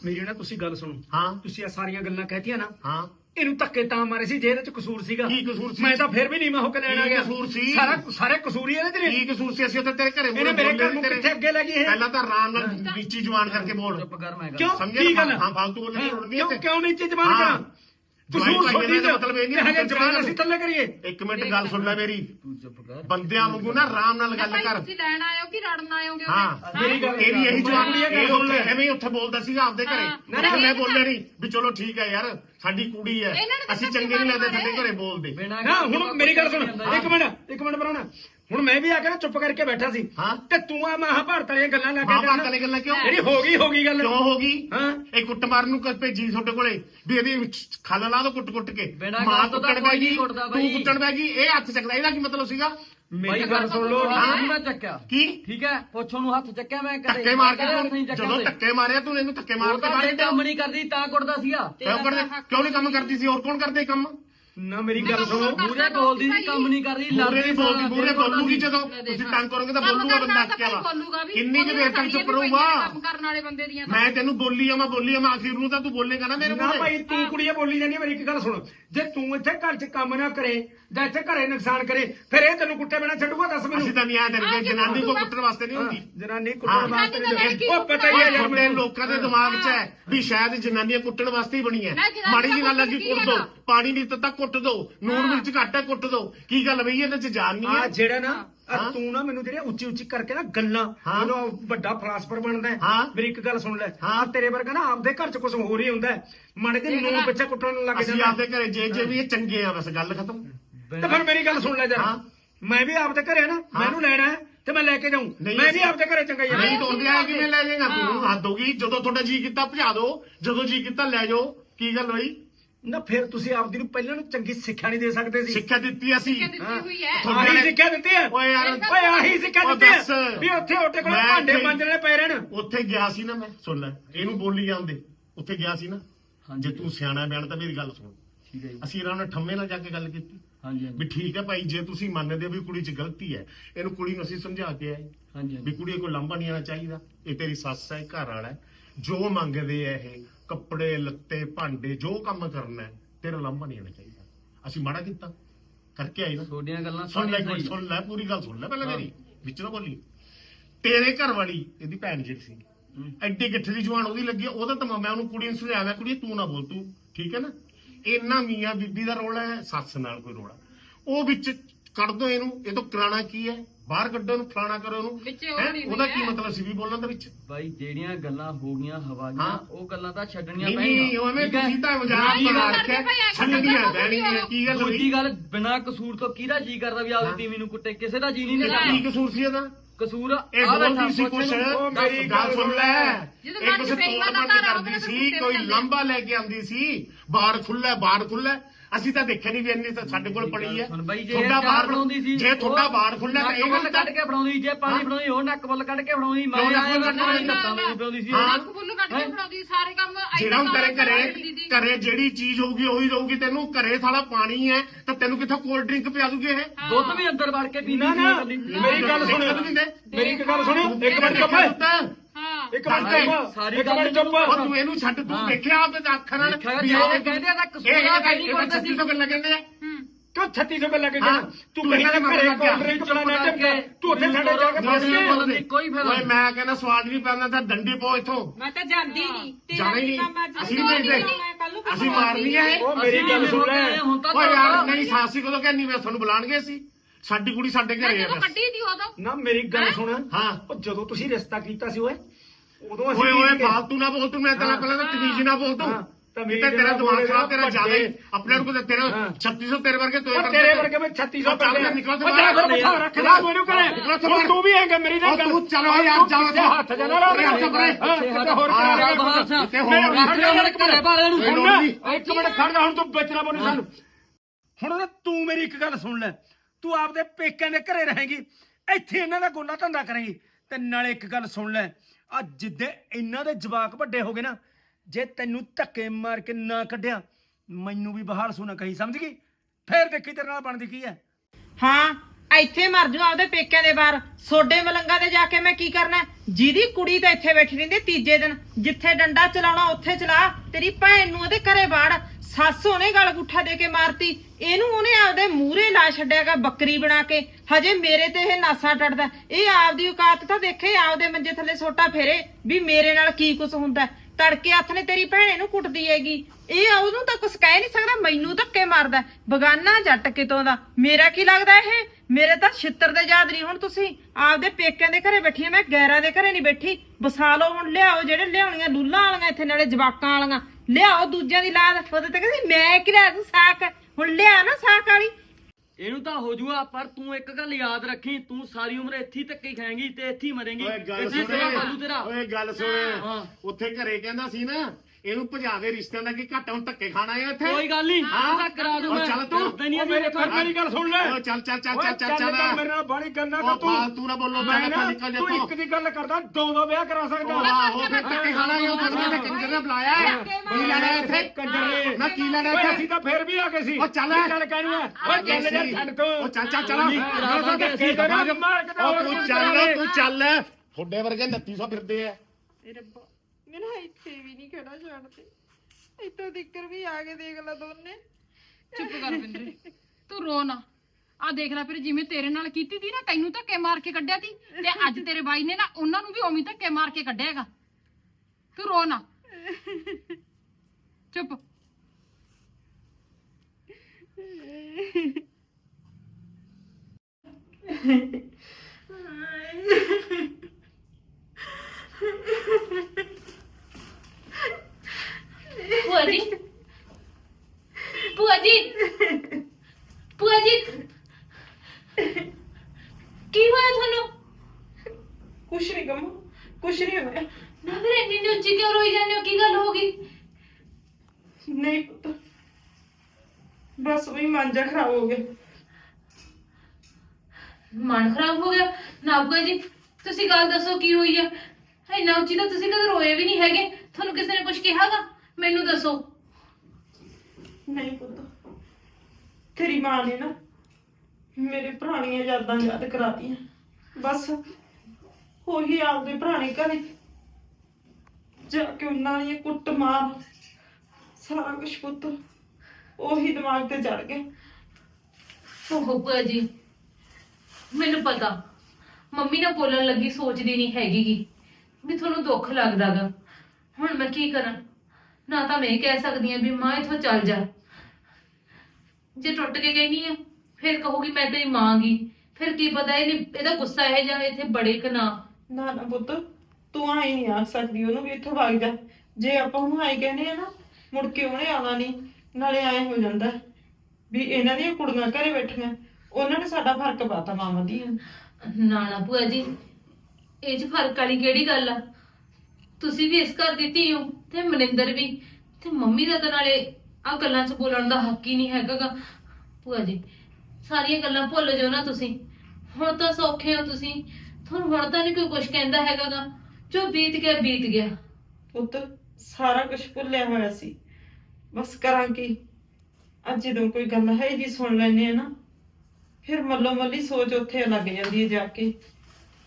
ਮੇਰੀ ਨਾ ਤੁਸੀਂ ਗੱਲ ਸੁਣੋ। ਹਾਂ। ਤੁਸੀਂ ਆ ਸਾਰੀਆਂ ਗੱਲਾਂ ਕਹਿਤੀਆਂ ਨਾ ਹਾਂ। ਇਹਨੂੰ ਧੱਕੇ ਤਾਂ ਮਾਰੇ ਸੀ ਜੇ ਇਹਦੇ ਚ ਕਸੂਰ ਸੀਗਾ ਕੀ ਕਸੂਰ ਸੀ? ਮੈਂ ਤਾਂ ਫਿਰ ਵੀ ਨਹੀਂ ਮੈਂ ਹੋ ਕੇ ਲੈਣ ਆ ਕੀ ਗਿਆ ਕਸੂਰ ਸੀ? ਸਾਰਾ ਸਾਰੇ ਕਸੂਰ ਹੀ ਇਹਦੇ ਕੀ ਤੇ ਕਸੂਰ ਸੀ ਅਸੀਂ ਉੱਥੇ ਤੇਰੇ ਘਰੇ ਇਹਨੇ ਮੇਰੇ ਘਰ ਨੂੰ ਕਿੱਥੇ ਅੱਗੇ ਲੈ ਗਈ ਇਹ ਪਹਿਲਾਂ ਤਾਂ ਆਰਾਮ ਨਾਲ ਨੀਚੀ ਜਵਾਨ ਕਰਕੇ ਬੋਲ ਚੁੱਪ ਕਰ ਮੈਂ ਗੱਲ ਕਿਉਂ ਸਮਝਿਆ ਕੀ? ਗੱਲ ਹਾਂ, ਫਾਲਤੂ ਬੋਲਣ ਦੀ ਲੋੜ ਨਹੀਂ ਕਿਉਂ ਇੱਥੇ। ਕਿਉਂ ਨੀਚੇ ਜ਼ਬਾਨ ਹਾਂ। ਕਰਾਂ ਜਵਾਈ ਕਸੂਰ ਭਾਈ ਇਹਦਾ ਮਤਲਬ ਇਹ ਨਹੀਂ ਹਜੇ ਹੈ ਜਵਾਨ ਅਸੀਂ ਥੱਲੇ ਕਰੀਏ। ਇੱਕ ਮਿੰਟ ਗੱਲ ਸੁਣ ਲੈ ਮੇਰੀ। ਤੂੰ ਚੁੱਪ ਕਰ। ਬੰਦਿਆਂ ਵਾਂਗੂ ਨਾ ਆਰਾਮ ਨਾਲ ਗੱਲ ਕਰ। ਤੁਸੀਂ ਲੈਣ ਆਇਓ ਕਿ ਲੜਨ ਆਇਓਗੇ ਹਾਂ ਮੇਰੀ ਗੱਲ ਇਹ ਵੀ ਇਹੀ ਕੁੜੀਆਂ ਇਹ ਗੱਲ। ਐਵੇਂ ਹੀ ਉੱਥੇ ਬੋਲਦਾ ਸੀਗਾ ਆਪਦੇ ਘਰੇ। ਹਾਂ। ਮੈਂ ਬੋਲਿਆ ਨਹੀਂ। ਵੀ ਚਲੋ ਠੀਕ ਹੈ ਯਾਰ ਸਾਡੀ ਕੁੜੀ ਹੈ। ਅਸੀਂ ਚੰਗੇ ਨਹੀਂ ਲੱਗਦੇ। ਸਾਡੇ ਘਰੇ ਬੋਲਦੇ। ਨਾ ਹੁਣ ਮੇਰੀ ਗੱਲ ਸੁਣ। ਇੱਕ ਮਿੰਟ ਇੱਕ ਮਿੰਟ ਬਰਾਉਣਾ ਹੁਣ ਮੈਂ ਵੀ ਆ ਕੇ ਨਾ ਚੁੱਪ ਕਰਕੇ ਬੈਠਾ ਸੀ। ਹਾਂ। ਤੇ ਤੂੰ ਆ ਮਹਾਭਾਰਤ ਵਾਲੀਆਂ ਗੱਲਾਂ ਲੱਗ ਮਹਾਭਾਰਤ ਵਾਲੀਆਂ ਗੱਲਾਂ ਕਿਉਂ? ਜਿਹੜੀ ਹੋ ਗਈ ਹੋ ਗਈ ਗੱਲ। ਕਿਉਂ ਹੋ ਗਈ? ਹਾਂ। ਇਹ ਕੁੱਟ ਮਾਰਨ ਨੂੰ ਕਰ ਭੇਜੀ ਤੁਹਾਡੇ ਕੋਲੇ? ਵੀ ਇਹਦੀ ਵਿੱਚ ਖੱਲ ਲਾ ਦੋ ਕੁੱਟ ਕੁੱਟ ਕੇ। ਬਿਨਾਂ ਮਾਂ ਗੱਲ ਤੋਂ ਤਾਂ ਕੁੱਟਣ ਕੋਈ ਪੈ ਗਈ ਨਹੀਂ ਕੁੱਟਦਾ ਤੂੰ ਬਾਈ। ਕੁੱਟਣ ਪੈ ਗਈ ਇਹ ਹੱਥ ਚੱਕਦਾ। ਇਹਦਾ ਕੀ ਮਤਲਬ ਸੀਗਾ? ਮੇਰੀ ਗੱਲ ਸੁਣ ਲਓ। ਹਾਂ। ਮੈਂ ਚੱਕਿਆ। ਕੀ? ਠੀਕ ਹੈ ਪੁੱਛੋ ਨੂੰ ਹੱਥ ਚੱਕਿਆ ਮੈਂ ਕਦੇ। ਧੱਕੇ ਮਾਰ ਕੇ ਹੱਥ ਤੂੰ ਨਹੀਂ ਚੱਕਿਆ ਜਦੋਂ। ਧੱਕੇ ਮਾਰਿਆ ਤੂੰ ਇਹਨੂੰ ਧੱਕੇ ਮਾਰ ਉਹ ਕੇ ਤਾਂ ਬਾਹਰ ਇਹ ਕੰਮ ਨਹੀਂ ਕਰਦੀ ਤਾਂ ਕੁੱਟਦਾ ਸੀਗਾ। ਕਿਉਂ ਕਰਦੇ ਕਿਉਂ ਨਹੀਂ ਕੰਮ ਕਰਦੀ ਸੀ? ਹੋਰ ਕੌਣ ਕਰਦੇ ਕੰਮ? ਨਾ ਮੇਰੀ ਗੱਲ ਸੁਣੋ। ਮੂਰੇ ਬੋਲਦੀ ਸੀ ਕੰਮ ਨਹੀਂ ਕਰਦੀ ਮੂਰੇ ਲੜਦੀ ਨਹੀਂ ਬੋਲਦੀ ਮੂਰੇ ਬੋਲੂਗੀ। ਜਦੋਂ ਤੁਸੀਂ ਤੰਗ ਕਰੋਗੇ ਤਾਂ ਬੋਲੂਗਾ ਬੰਦਾ ਅੱਕਿਆ ਵਾ ਕਿੰਨੀ ਕੁ ਦੇਰ ਤੱਕ ਚੁੱਪ ਰਹੂਗਾ? ਕੰਮ ਕਰਨ ਵਾਲੇ ਬੰਦੇ ਦੀਆਂ ਤਾਂ। ਮੈਂ ਤੈਨੂੰ ਬੋਲੀ ਆ ਮੈਂ ਬੋਲੀ ਆ ਮੈਂ ਆਖਿਰ ਨੂੰ ਤਾਂ ਤੂੰ ਬੋਲੇਗਾ ਨਾ ਮੇਰੇ ਨਾ ਮੂਹਰੇ। ਭਾਈ ਤੂੰ ਕੁੜੀਏ ਬੋਲੀ ਜਾਂਦੀ ਮੇਰੀ ਇੱਕ ਗੱਲ ਸੁਣ। ਜੇ ਤੂੰ ਇੱਥੇ ਘਰ 'ਚ ਕੰਮ ਨਾ ਕਰੇ ਜਾਂ ਇੱਥੇ ਘਰੇ ਨੁਕਸਾਨ ਕਰੇ ਫਿਰ ਇਹ ਤੈਨੂੰ ਕੁੱਟੇ ਬਿਨਾ ਛੱਡੂਗਾ ਦੱਸ ਮੈਨੂੰ। ਅਸੀਂ ਤਾਂ ਨਹੀਂ ਆਏ ਤੇਰੇ ਜਨਾਨੀ ਕੋ ਕੁੱਟਣ ਵਾਸਤੇ ਨਹੀਂ ਹੁੰਦੀ। ਜਨਾਨੀ। ਕੁੱਟਣ ਵਾਸਤੇ ਤਾਂ ਨਹੀਂ ਉਹ ਪਤਾ ਹੀ ਹੈ ਯਾਰ ਮੈਨੂੰ। ਲੋਕਾਂ ਦੇ ਦਿਮਾਗ 'ਚ ਹੈ ਵੀ ਸ਼ਾਇਦ ਜਨਾਨੀਆਂ ਕੁੱਟਣ ਵਾਸਤੇ ਹੀ ਬਣੀ ਹੈ। ਨਾ ਮਾੜੀ ਜੀ ਤਾਂ ਗੱਲ ਲੱਗੀ ਕੁੱਟਣ ਕੁੱਟ ਦੋ? ਪਾਣੀ ਨਹੀਂ ਦਿੱਤਾ ਕੁੱਟ ਦੋ ਨੂਨ ਮਿਰਚ ਘੱਟ ਹੈ ਕੁੱਟ ਦੋ। ਕੀ ਗੱਲ ਬਈ ਇਹਦੇ 'ਚ ਜਾਨ ਨਹੀਂ ਆ ਹੈ? ਜਿਹੜਾ ਨਾ ਆਹ ਹਾਂ। ਤੂੰ ਨਾ ਮੈਨੂੰ ਜਿਹੜੀਆਂ ਉੱਚੀ ਉੱਚੀ ਕਰਕੇ ਨਾ ਗੱਲਾਂ ਹਾਂ। ਮੈਨੂੰ ਆਹ ਵੱਡਾ ਫਲਾਸਫਰ ਬਣਦਾ ਹੈ। ਹਾਂ। ਮੇਰੀ ਇੱਕ ਗੱਲ ਸੁਣ ਲੈ। ਹਾਂ। ਆਹ ਤੇਰੇ ਵਰਗਾ ਨਾ ਆਪਦੇ ਘਰ 'ਚ ਕੁਝ ਹੋਰ ਹੀ ਹੁੰਦਾ ਹੈ। ਮਾੜੇ ਦੇਖ ਨੂੰ। ਪਿੱਛੇ ਕੁੱਟਣ ਲੱਗ ਅਸੀਂ ਜਾਂਦਾ। ਆਪਦੇ ਘਰੇ ਜੇ ਜੇ ਵੀ ਇਹ ਚੰਗੇ ਆ ਬਸ ਗੱਲ ਖਤਮ। ਤੇ ਫਿਰ ਮੇਰੀ ਗੱਲ ਸੁਣ ਲੈ ਜਰਾ। ਹਾਂ। ਮੈਂ ਵੀ ਆਪਦੇ ਘਰੇ ਨਾ ਮੈਨੂੰ ਲੈਣਾ ਹੈ ਤੇ ਮੈਂ ਲੈ ਕੇ ਜਾਊਂ। ਨਹੀਂ, ਮੈਂ ਵੀ ਅਸੀਂ- ਆਪਦੇ ਘਰੇ ਚੰਗਾ ਹੀ ਨਹੀਂ ਹਾਂ ਤੋੜਦੇ ਆ ਕਿਵੇਂ ਲੈ ਜਾਏਗਾ? ਤੂੰ ਹੱਦ ਹੋ ਗਈ। ਜਦੋਂ ਤੁਹਾਡਾ ਜੀ ਕੀਤਾ ਭਜਾ ਦਿਓ ਜਦੋਂ ਜੀ ਕੀਤਾ ਲੈ ਜਾਓ। ਕੀ ਗੱਲ ਹੋਈ? ਨਾ ਫਿਰ ਤੁਸੀਂ ਆਪਦੀ ਨੂੰ ਪਹਿਲਾਂ ਨੂੰ ਚੰਗੀ ਸਿੱਖਿਆ ਨਹੀਂ ਦੇ ਸਕਦੇ ਸੀ। ਸਿੱਖਿਆ ਦਿੱਤੀ ਅਸੀਂ। ਸਿੱਖਿਆ ਦਿੱਤੀ ਹੋਈ ਹੈ। ਤੁਹਾਡੇ ਆਹੀ ਨੇ- ਸਿੱਖਿਆ ਦਿੱਤੀ ਹੈ ਓਏ ਯਾਰ ਓਏ ਆਹੀ ਸਿੱਖਿਆ ਦਿੱਤੀ। ਹੈ ਵੀ ਉੱਥੇ ਉੱਤੇ ਕੋਲ ਭਾਂਡੇ ਮਾਂਜਣੇ ਪਏ ਰਹਿਣ। ਉੱਥੇ ਗਿਆ ਸੀ ਨਾ ਮੈਂ ਸੁਣ ਲੈ ਇਹਨੂੰ ਬੋਲੀ ਜਾਂਦੇ। ਉੱਥੇ ਗਿਆ ਸੀ ਨਾ। ਜੇ ਤੂੰ ਸਿਆਣਾ ਬਿਆਨ ਤਾਂ ਮੇਰੀ ਗੱਲ ਸੁਣ। ਠੀਕ ਹੈ ਜੀ। ਅਸੀਂ ਇਹਨਾਂ ਨਾਲ ਠੰਮੇ ਨਾਲ ਜਾ ਕੇ ਗੱਲ ਕੀਤੀ। ਹਾਂਜੀ ਵੀ ਠੀਕ ਹੈ ਭਾਈ ਜੇ ਤੁਸੀਂ ਮੰਨਦੇ ਹੋ ਵੀ ਕੁੜੀ 'ਚ ਗਲਤੀ ਹੈ ਇਹਨੂੰ ਕੁੜੀ ਨੂੰ ਅਸੀਂ ਸਮਝਾ ਕੇ ਆਏ। ਹਾਂਜੀ ਵੀ ਕੁੜੀ ਕੋਈ ਲਾਂਭਾ ਨਹੀਂ ਆਣਾ ਚਾਹੀਦਾ। ਇਹ ਤੇਰੀ ਸੱਸ ਹੈ ਘਰ ਵਾਲਾ ਜੋ ਮੰਗਦੇ ਆ ਇਹ। ਕੱਪੜੇ ਲੱਤੇ ਭਾਂਡੇ ਜੋ ਕੰਮ ਕਰਨਾ ਹੈ ਤੇਰਾ ਲਾਂਭਾ ਨਹੀਂ ਆਣਾ ਚਾਹੀਦਾ। ਅਸੀਂ ਮਾੜਾ ਕੀਤਾ ਕਰਕੇ ਆਈ ਨਾ। ਤੁਹਾਡੀਆਂ ਗੱਲਾਂ ਸੁਣ ਲੈ ਮਿੰਟ, ਸੁਣ ਲੈ ਪੂਰੀ ਗੱਲ ਸੁਣ ਲੈ ਪਹਿਲਾਂ ਮੇਰੀ। ਵਿੱਚ ਨਾ ਬੋਲੀ ਤੇਰੇ ਘਰ ਵਾਲੀ ਇਹਦੀ ਭੈਣ ਜਿਹੜੀ ਸੀ। ਐਡੀ ਗਿੱਠ ਦੀ ਜਵਾਨ ਉਹਦੀ ਲੱਗੀ ਆ, ਉਹਦਾ ਤਾਂ ਮੈਂ ਉਹਨੂੰ ਕੁੜੀ ਨੂੰ ਸੁਝਾਇਆ ਕੁੜੀ ਤੂੰ ਨਾ ਬੋਲ ਤੂੰ ਠੀਕ ਹੈ ਨਾ? ਇੰਨਾ ਮੀਆਂ ਬੀਬੀ ਦਾ ਰੋਲਾ ਹੈ ਸੱਸ ਨਾਲ ਕੋਈ ਰੋਲਾ। ਉਹ ਵਿੱਚ ਕੱਢ ਦੋ ਇਹਨੂੰ ਇਹ ਤੋਂ ਕਰਾਣਾ ਕੀ ਹੈ? ਬਾਹਰ ਕੱਢੋ ਇਹਨੂੰ ਫਲਾਣਾ ਕਰੋ ਵਿੱਚ ਉਹ ਹੈਂ? ਨਹੀਂ ਉਹਦਾ ਹੈ। ਕੀ ਮਤਲਬ ਸੀ ਵੀ ਬੋਲਣ ਦੇ ਵਿੱਚ? ਬਾਈ ਜਿਹੜੀਆਂ ਗੱਲਾਂ ਹੋ ਗਈਆਂ ਹਵਾ ਦੀਆਂ ਹਾਂ। ਉਹ ਗੱਲਾਂ ਤਾਂ ਛੱਡਣੀਆਂ ਨਹੀਂ ਪੈਣਗੀਆਂ। ਨਹੀਂ ਉਹਵੇਂ ਠੀਕ ਹੈ? ਤੁਸੀਂ ਤਾਂ ਮਜ਼ਾਕ ਦੂਜੀ ਬਣਾ ਗੱਲ- ਰੱਖਿਆ। ਭਾਈ ਛੱਡਣੀਆਂ ਦੇਣੀਆਂ ਕੀ ਗੱਲ ਦੂਜੀ ਹੋਈ ਗੱਲ ਬਿਨਾਂ ਕਸੂਰ ਤੋਂ ਕਿਹਦਾ ਜੀ ਕਰਦਾ ਵੀ ਆਪਦੀ ਤੀਵੀਂ ਨੂੰ ਕੁੱਟੇ? ਕਿਸੇ ਦਾ ਜੀ ਨਹੀਂ ਇਹਦਾ ਕੀ ਕਸੂਰ ਸੀ ਇਹਦਾ? ਕਸੂਰ ਇਹ ਆਹ ਬੈਠਾ ਬੋਲਦੀ ਸੀ ਪੁੱਛ ਕੁਛ ਇਹਨੂੰ, ਉਹ ਦੱਸ, ਮੇਰੀ ਗੱਲ ਸੁਣ ਲੈ। ਜਦੋਂ ਇਹ ਮਨ ਕੁਛ ਚ ਬੇਈਮਾਨ ਤੋੜ ਦਾ ਕਰਦੀ ਆਉਂਦਾ ਸੀ ਕੋਈ ਜਾਂਦੇ। ਲੰਬਾ ਲੈ ਕੇ ਆਂਦੀ ਸੀ। ਬਾਹਰ ਖੁੱਲਾ ਬਾਹਰ ਖੁੱਲਾ ਅਸੀਂ ਤਾਂ ਦੇਖਿਆ ਨਹੀਂ ਵੀ ਇੰਨੀ ਤਾਂ ਸਾਡੇ ਕੋਲ ਪੜੀ ਹੈ। ਬਾਈ ਜੇ ਤੁਹਾਡਾ ਚਾਹ ਬਾਹਰ ਬਣਾਉਂਦੀ ਸੀ ਜੇ ਤੁਹਾਡਾ ਬਾਹਰ ਖੁੱਲਾ ਤਾਂ ਇਹ ਨੱਕ ਗੱਲ ਕੱਢ ਕੇ ਫੜਾਉਂਦੀ ਜੇ ਪਾਣੀ। ਫੜਾਉਂਦੀ ਉਹ ਨੱਕ ਬੁੱਲ ਕੱਢ ਕੇ ਫੜਾਉਂਦੀ ਮੈਂ ਨੱਕ ਆਇਆ ਬੁੱਲ ਕਰਨਾ ਕੱਢ ਕੇ ਲੱਤਾਂ ਮੈਨੂੰ ਫੜਾਉਂਦੀ ਸੀ। ਹਾਂ। ਨੱਕ ਬੁੱਲ ਕੱਢ ਕੇ ਫੜਾਉਂਦੀ ਸਾਰੇ ਕੰਮ ਜਿਹੜਾ ਹੁਣ ਤੇਰੇ ਘਰੇ ਘਰੇ ਜਿਹੜੀ ਚੀਜ਼ ਹੋਊਗੀ ਉਹੀ ਰਹੂਗੀ ਤੈਨੂੰ ਘਰੇ ਸਾਲਾ ਪਾਣੀ ਹੈ ਤਾਂ ਤੈਨੂੰ ਕਿੱਥੋਂ ਕੋਲਡ ਡਰਿੰਕ ਪਿਆ ਦੂਗੇ ਇਹ? ਦੁੱਧ ਵੀ ਅੰਦਰ ਵੜ ਕੇ ਪੀਂਦੀ ਨਾ। ਮੇਰੀ ਗੱਲ ਸੁਣ। ਮੇਰੀ ਇੱਕ ਗੱਲ ਸੁਣ ਇੱਕ ਮਿੰਟ ਹਾਂ ਇੱਕ ਮਿੰਟ ਚੁੱਪ। ਸਾਰੀ ਇੱਕ ਗੱਲ ਮਿੰਟ ਚੁੱਪ। ਉਹ ਤੂੰ ਇਹਨੂੰ ਛੱਡ ਤੂੰ। ਦੇਖਿਆ ਆਪੇ ਤਾਂ ਅੱਖਾਂ ਨਾਲ ਵੀ ਇਹ ਕਹਿੰਦੇ ਆ ਤਾਂ ਕਸੂਰ ਨਹੀਂ ਕਰਦੇ ਸੀ। 3600 ਗੱਲਾਂ ਕਹਿੰਦੇ ਆ। ਹੂੰ। ਕਿਉਂ 3600 ਗੱਲਾਂ ਕੇ ਹਾਂ। ਤੂੰ ਤੂੰ ਕਹੀਂ ਇਹਨਾਂ ਦੇ ਘਰੇ ਕੋਲ ਡਰਿੰਕ ਬਣਾ ਨਾ ਤੂੰ ਉੱਥੇ ਸਾਡੇ ਜਾ ਕੇ ਫਸ ਗਿਆ ਕੋਈ ਫਾਇਦਾ ਓਏ ਨਹੀਂ। ਮੈਂ ਕਹਿੰਦਾ ਸਵਾਦ ਨਹੀਂ ਪੈਂਦਾ ਤਾਂ ਡੰਡੀ ਪਾਓ ਇੱਥੋਂ। ਮੈਂ ਤਾਂ ਜਾਂਦੀ ਨਹੀਂ। ਜਾਣਾ ਹੀ ਨਹੀਂ। ਅਸੀਂ ਨਹੀਂ ਭੇਜਦੇ ਅਸੀਂ ਮਾਰਨੀ ਹੈ। ਉਹ ਮੇਰੀ ਗੱਲ ਸੁਣ ਲੈ। ਤਾਂ ਓਏ ਯਾਰ ਨਹੀਂ ਸਾਸੀ ਕਦੋਂ ਕਹਿੰਨੀ ਮੈਂ ਤੁਹਾਨੂੰ ਬੁਲਾਣਗੇ ਸੀ ਸਾਡੀ ਕੁੜੀ ਸਾਡੇ ਘਰੇ ਆ ਜਦੋਂ ਬਸ। ਕੱਢੀ ਦੀ ਉਦੋਂ। ਨਾ ਮੇਰੀ ਗੱਲ ਸੁਣ। ਹਾਂ। ਉਹ ਜਦੋਂ ਤੁਸੀਂ ਰਿਸ਼ਤਾ ਕੀਤਾ ਸੀ ਓਏ ਉਦੋਂ ਓਏ ਓਏ? ਫਾਲਤੂ ਨਾ ਬੋਲ ਤੂੰ ਮੈਂ ਤੇਰਾ ਹਾਂ। ਪਹਿਲਾਂ ਤਾਂ ਤਮੀਜ਼ ਨਾ ਬੋਲ ਤੂੰ ਇਹ ਤਾਂ ਤੇਰਾ ਦਿਮਾਗ ਖਰਾਬ ਤੇਰਾ ਜ਼ਿਆਦਾ ਹੀ। ਆਪਣੇ ਨੂੰ ਕੋਈ ਤੇਰਾ ਹਾਂ। 3600 ਤੇਰੇ ਵਰਗੇ ਤੋਏ ਉਹ ਤੇਰੇ ਵਰਗੇ ਮੈਂ 3600 ਉਹ ਚੱਲ ਕਰ ਨਿਕਲ ਤੇ ਬਾਹਰ। ਬਿਠਾ ਰੱਖ ਲੈ ਮੈਨੂੰ ਕਰੇ ਤੇ। ਤੂੰ ਵੀ ਹੈਗਾ ਮੇਰੀ ਨਾਲ ਗੱਲ ਤੂੰ ਚੱਲ ਓਏ ਯਾਰ, ਜਾ ਕਿਤੇ ਹੱਥ ਜਨਾ ਲਾ ਕਿਤੇ ਹੱਥ ਪਰੇ। ਕਿਤੇ ਹੋਰ ਕਰਾ ਸਾ। ਕਿਤੇ ਹੋਰ ਮੈਂ ਨਾ ਹਟ ਜਾ ਇੱਕ ਮਿੰਟ ਨੂੰ। ਇੱਕ ਖੜ ਜਾ ਹੁਣ ਤੂੰ ਵੇਚਣਾ ਬੋਲੀ ਸਾਨੂੰ ਹੁਣ ਤੂੰ ਮੇਰੀ ਇੱਕ ਗੱਲ ਸੁਣ ਲੈ ਤੂੰ ਆਪਦੇ ਪੇਕਿਆਂ ਦੇ ਘਰੇ ਰਹੇਂਗੀ ਇੱਥੇ ਇਹਨਾਂ ਦਾ ਗੋਲਾ ਧੰਦਾ ਕਰੇਂਗੀ ਤੇ ਨਾਲੇ ਇੱਕ ਗੱਲ ਸੁਣ ਲੈ ਆ ਜਿੱਦੇ ਇਹਨਾਂ ਦੇ ਜਵਾਕ ਵੱਡੇ ਹੋ ਗਏ ਨਾ, ਜੇ ਤੈਨੂੰ ਧੱਕੇ ਮਾਰ ਕੇ ਨਾ ਕੱਢਿਆ, ਮੈਨੂੰ ਵੀ ਬਹਾਲ ਸੁਣਾ ਕਹੀ, ਸਮਝ ਗਈ? ਫੇਰ ਦੇਖੀ ਤੇਰੇ ਨਾਲ ਬਣਦੀ ਕੀ ਹੈ। ਹਾਂ, ਇੱਥੇ ਮਰ ਜੂ ਆਪਦੇ ਪੇਕਿਆਂ ਦੇ ਬਾਹਰ, ਸੋਡੇ ਮਲੰਗਾ ਦੇ ਜਾ ਕੇ ਮੈਂ ਕੀ ਕਰਨਾ ਜਿਹਦੀ ਕੁੜੀ ਤਾਂ ਇੱਥੇ ਬੈਠੀ ਰਹਿੰਦੀ ਤੀਜੇ ਦਿਨ, ਜਿੱਥੇ ਡੰਡਾ ਚਲਾਉਣਾ, ਉੱਥੇ ਚਲਾ, ਤੇਰੀ ਭੈਣ ਨੂੰ ਉਹਦੇ ਘਰੇ ਬਾੜ ਸੱਸ ਉਹਨੇ ਗਲ ਗੁੱਠਾ ਦੇ ਕੇ ਮਾਰਤੀ ਇਹਨੂੰ ਉਹਨੇ ਆਪਦੇ ਮੂਹਰੇ ਲਾ ਛੱਡਿਆਗਾ ਬੱਕਰੀ ਬਣਾ ਕੇ। ਹਜੇ ਮੇਰੇ ਤੇ ਇਹ ਨਾਸਾ ਟੜਦਾ ਇਹ ਆਪਦੀ ਔਕਾਤ ਤਾਂ ਦੇਖੇ, ਆਪਦੇ ਮੰਜੇ ਥੱਲੇ ਸੋਟਾ ਫੇਰੇ ਵੀ ਮੇਰੇ ਨਾਲ ਕੀ ਕੁਝ ਹੁੰਦਾ। ਤੜਕੇ ਹੱਥ ਨੇ ਤੇਰੀ ਭੈਣ ਇਹਨੂੰ ਕੁੱਟਦੀ ਹੈਗੀ। ਇਹ ਉਹਨੂੰ ਤਾਂ ਕੁਝ ਕਹਿ ਨਹੀਂ ਸਕਦਾ, ਮੈਨੂੰ ਧੱਕੇ ਮਾਰਦਾ। ਬਗਾਨਾ ਜੱਟ ਕਿਤੋਂ ਦਾ? ਮੇਰਾ ਕੀ ਲੱਗਦਾ ਇਹ? ਮੇਰੇ ਤਾਂ ਛਿੱਤਰ ਦੇ ਯਾਦ ਨਹੀਂ ਹੁਣ ਤੁਸੀਂ। ਆਪਦੇ ਪੇਕਿਆਂ ਦੇ ਘਰੇ ਬੈਠੀ ਆ, ਮੈਂ ਗੈਰਾਂ ਦੇ ਘਰੇ ਨਹੀਂ ਬੈਠੀ। ਵਸਾ ਲਓ ਹੁਣ, ਲਿਆਓ ਜਿਹੜੇ ਲਿਆਉਣੀਆਂ ਲੂਲਾਂ ਵਾਲੀਆਂ ਇੱਥੇ ਨਾਲੇ ਜਵਾਕਾਂ ਵਾਲੀਆਂ। ਲਿਆਓ ਦੂਜਿਆਂ ਦੀ ਲਾਦ। ਉਹਦੇ ਤੇ ਕਹਿੰਦੀ, ਮੈਂ ਕਿ ਲਿਆ ਤੂੰ ਸਾਕ? ਹੁਣ ਲਿਆ ਨਾ ਸਾਕ ਵਾਲੀ। ਇਹਨੂੰ ਤਾਂ ਹੋ ਜੂਗਾ ਪਰ ਤੂੰ ਇੱਕ ਗੱਲ ਯਾਦ ਰੱਖੀ ਤੂੰ ਸਾਰੀ ਉਮਰ ਇੱਥੇ ਹੀ ਧੱਕੇ ਹੀ ਖਾਏਂਗੀ ਤੇ ਇੱਥੇ ਹੀ ਮਰੇਂਗੀ। ਓਏ ਗੱਲ ਇੱਥੇ ਸੇਵਾ ਸੁਣ। ਤੇਰਾ। ਓਏ ਗੱਲ ਸੁਣ। ਹਾਂ। ਉੱਥੇ ਘਰੇ ਕਹਿੰਦਾ ਸੀ ਨਾ ਇਹਨੂੰ ਭਜਾ ਦੇ ਰਿਸ਼ਤਿਆਂ ਦਾ ਕੀ ਘੱਟ ਹੁਣ ਧੱਕੇ ਖਾਣਾ ਹੈ ਇੱਥੇ? ਕੋਈ ਗੱਲ ਨਹੀਂ ਹਾਂ। ਤਾਂ ਕਰਾ ਦੂੰ ਮੈਂ। ਚੱਲ ਤੂੰ। ਡਰਦਾ ਨਹੀਂ ਮੇਰੇ ਘਰ ਮੇਰੀ ਗੱਲ ਸੁਣ ਲੈ। ਓ ਚੱਲ ਚੱਲ ਚੱਲ ਚੱਲ ਚੱਲ ਚੱਲ ਮੇਰੇ ਨਾਲ ਬਾੜੀ ਗੱਲ ਨਾ ਉਹ ਕਰ ਤੂੰ। ਫਾਲਤੂ ਨਾ ਬੋਲੋ, ਮੈਂ ਨਾ ਇੱਥੋਂ ਨਿਕਲ ਜਾ ਤੂੰ। ਇੱਕ ਦੀ ਗੱਲ ਕਰਦਾ ਦੋ ਦਾ ਵਿਆਹ ਕਰਾ ਸਕਦਾ। ਆਹੋ ਫਿਰ ਧੱਕੇ ਖਾਣਾ ਹੈ ਉੱਥੇ ਉਹਨੇ ਕੰਜਰ ਨੇ ਬੁਲਾਇਆ। ਹੈ। ਕੀ ਲੈਣਾ ਇੱਥੇ? ਕੰਜਰ ਨੇ। ਨਾ ਕੀ ਲੈਣਾ ਇੱਥੇ? ਅਸੀਂ ਤਾਂ ਫੇਰ ਵੀ ਆ ਗਏ ਸੀ। ਉਹ ਚੱਲ। ਕੀ ਗੱਲ ਕਹਿਣੀ ਹੈ ਓਏ ਚੱਲ ਜਾ ਛੱਡ ਤੂੰ। ਉਹ ਚੱਲ ਚੱਲ ਚੱਲ। ਉਹ ਤੂੰ ਚੱਲ ਤੂੰ ਚੱਲ। ਤੁਹਾਡੇ ਵਰਗੇ 2900 ਫਿਰਦੇ ਆ। ਮੇਰੇ ਰੱਬਾ। ਮੇਰਾ ਇੱਥੇ ਵੀ ਨਹੀਂ ਖੜਾ ਛੱਡਦੇ ਇੱਥੋਂ ਦਿੱਕਰ ਵੀ ਆ ਕੇ ਦੇਖ ਲੈ ਦੋਨੇ। ਚੁੱਪ ਕਰ ਬਿੰਦਰੇ ਤੂੰ ਰੋ ਨਾ। ਆ ਦੇਖ ਲੈ ਫਿਰ ਜਿਵੇਂ ਤੇਰੇ ਨਾਲ ਕੀਤੀ ਸੀ ਨਾ ਤੈਨੂੰ ਧੱਕੇ ਮਾਰ ਕੇ ਕੱਢਿਆ ਸੀ ਤੇ ਅੱਜ ਤੇਰੇ ਬਾਈ ਨੇ ਨਾ ਉਹਨਾਂ ਨੂੰ ਵੀ ਉਵੇਂ ਹੀ ਧੱਕੇ ਮਾਰ ਕੇ ਕੱਢਿਆਗਾ ਤੂੰ ਰੋ ਨਾ। ਚੁੱਪ *laughs* ਭੂਆ ਜੀ ਭੂਆ ਜੀ ਭੂਆ ਜੀ ਕੀ ਹੋਇਆ ਤੁਹਾਨੂੰ ਕੁਛ ਨਹੀਂ ਕਮ ਕੁਛ ਨਹੀਂ ਹੋਇਆ ਨਾ ਫਿਰ ਇੰਨੀ ਇੰਨੀ ਉੱਚੀ ਕਿਉਂ ਰੋਈ ਜਾਂਦੇ ਹੋ ਕੀ ਗੱਲ ਹੋ ਗਈ ਨਹੀਂ ਪੁੱਤ ਬਸ ਉਹੀ ਮਾਂਜਾ ਖਰਾਬ ਹੋ ਗਿਆ ਮਨ ਖਰਾਬ ਹੋ ਗਿਆ ਨਾ ਭੂਆ ਜੀ ਤੁਸੀਂ ਗੱਲ ਦੱਸੋ ਕੀ ਹੋਈ ਹੈ ਇੰਨਾ ਉੱਚੀ ਤਾਂ ਤੁਸੀਂ ਕਦੇ ਰੋਏ ਵੀ ਨਹੀਂ ਹੈਗੇ ਤੁਹਾਨੂੰ ਕਿਸੇ ਨੇ ਕੁਝ ਕਿਹਾਗਾ ਮੈਨੂੰ ਦੱਸੋ ਨਹੀਂ ਪੁੱਤ ਤੇਰੀ ਮਾਂ ਨੇ ਨਾ ਮੇਰੇ ਪੁਰਾਣੀਆਂ ਯਾਦਾਂ ਯਾਦ ਕਰਾਤੀਆਂ। ਬਸ ਉਹੀ ਆਪਦੇ ਪੁਰਾਣੇ ਘਰੇ ਜਾ ਕੇ ਉਹਨਾਂ ਨੇ ਕੁੱਟ ਮਾਰ ਸਾਰਾ ਕੁਝ ਪੁੱਤ ਉਹੀ ਦਿਮਾਗ ਤੇ ਚੜ ਗਿਆ। ਓਹੋ ਭੂਆ ਜੀ, ਮੈਨੂੰ ਪਤਾ, ਮੰਮੀ ਨਾਲ ਬੋਲਣ ਲੱਗੀ ਸੋਚਦੀ ਨਹੀਂ ਹੈਗੀਗੀ। ਵੀ ਤੁਹਾਨੂੰ ਦੁੱਖ ਲੱਗਦਾਗਾ। ਹੁਣ ਮੈਂ ਕੀ ਕਰਾਂ? ਨਾ ਤਾਂ ਮੈਂ ਇਹ ਕਹਿ ਸਕਦੀ ਆ ਵੀ ਮਾਂ ਇੱਥੋਂ ਚੱਲ ਜਾ। ਜੇ ਟੁੱਟ ਕੇ ਕਹਿਨੀ ਆ ਫਿਰ ਕਹੂਗੀ ਮੈਂ ਤੇਰੀ ਮਾਂ ਗੀ। ਫਿਰ ਕੀ ਪਤਾ ਇਹ ਇਹਦਾ ਗੁੱਸਾ ਇਹ ਜਾਂ ਇੱਥੇ ਬੜੇ ਕਿ ਨਾ। ਨਾ ਨਾ ਪੁੱਤ ਤੂੰ ਆਈ ਨਹੀਂ ਆ ਸਕਦੀ ਉਹਨੂੰ ਵੀ ਇੱਥੋਂ ਵਗ ਜਾ। ਜੇ ਆਪਾਂ ਉਹਨੂੰ ਆਈ ਕਹਿੰਦੇ ਆ ਨਾ ਮੁੜ ਕੇ ਉਹਨੇ ਆਉਣਾ ਨਹੀਂ ਨਾਲੇ ਐ ਹੋ ਜਾਂਦਾ। ਵੀ ਇਹਨਾਂ ਦੀਆਂ ਕੁੜੀਆਂ ਘਰੇ ਬੈਠੀਆਂ ਉਹਨਾਂ ਨੇ ਸਾਡਾ ਫ਼ਰਕ ਪਾਤਾ ਮਾਮਾ ਦੀ ਨਾ ਨਾ ਭੂਆ ਜੀ ਇਹ ਚ ਫ਼ਰਕ ਵਾਲੀ ਕਿਹੜੀ ਗੱਲ ਆ? ਤੁਸੀਂ ਵੀ ਇਸ ਘਰ ਦੀ ਧੀ ਹੋ ਤੇ ਮਨਿੰਦਰ ਵੀ ਤੇ ਮੰਮੀ ਦਾ ਤਾਂ ਨਾਲੇ ਆ ਗੱਲਾਂ 'ਚ ਬੋਲਣ ਦਾ ਹੱਕ ਹੀ ਨਹੀਂ ਹੈਗਾਗਾ। ਭੂਆ ਜੀ ਸਾਰੀਆਂ ਗੱਲਾਂ ਭੁੱਲ ਜਾਓ ਨਾ ਤੁਸੀਂ। ਹੁਣ ਤਾਂ ਸੌਖੇ ਹੋ ਤੁਸੀਂ। ਤੁਹਾਨੂੰ ਹੁਣ ਤਾਂ ਨਹੀਂ ਕੋਈ ਕੁਝ ਕਹਿੰਦਾ ਹੈਗਾਗਾ। ਜੋ ਬੀਤ ਗਿਆ ਬੀਤ ਗਿਆ। ਪੁੱਤ ਸਾਰਾ ਕੁਝ ਭੁੱਲਿਆ ਹੋਇਆ ਸੀ। ਬਸ ਕਰਾਂ ਕੀ? ਅੱਜ ਜਦੋਂ ਕੋਈ ਗੱਲ ਹੈ ਜੀ ਸੁਣ ਲੈਨੇ ਆ ਨਾ। ਫਿਰ ਮੱਲੋ ਮੱਲੀ ਸੋਚ ਉੱਥੇ ਲੱਗ ਜਾਂਦੀ ਹੈ ਜਾ ਕੇ।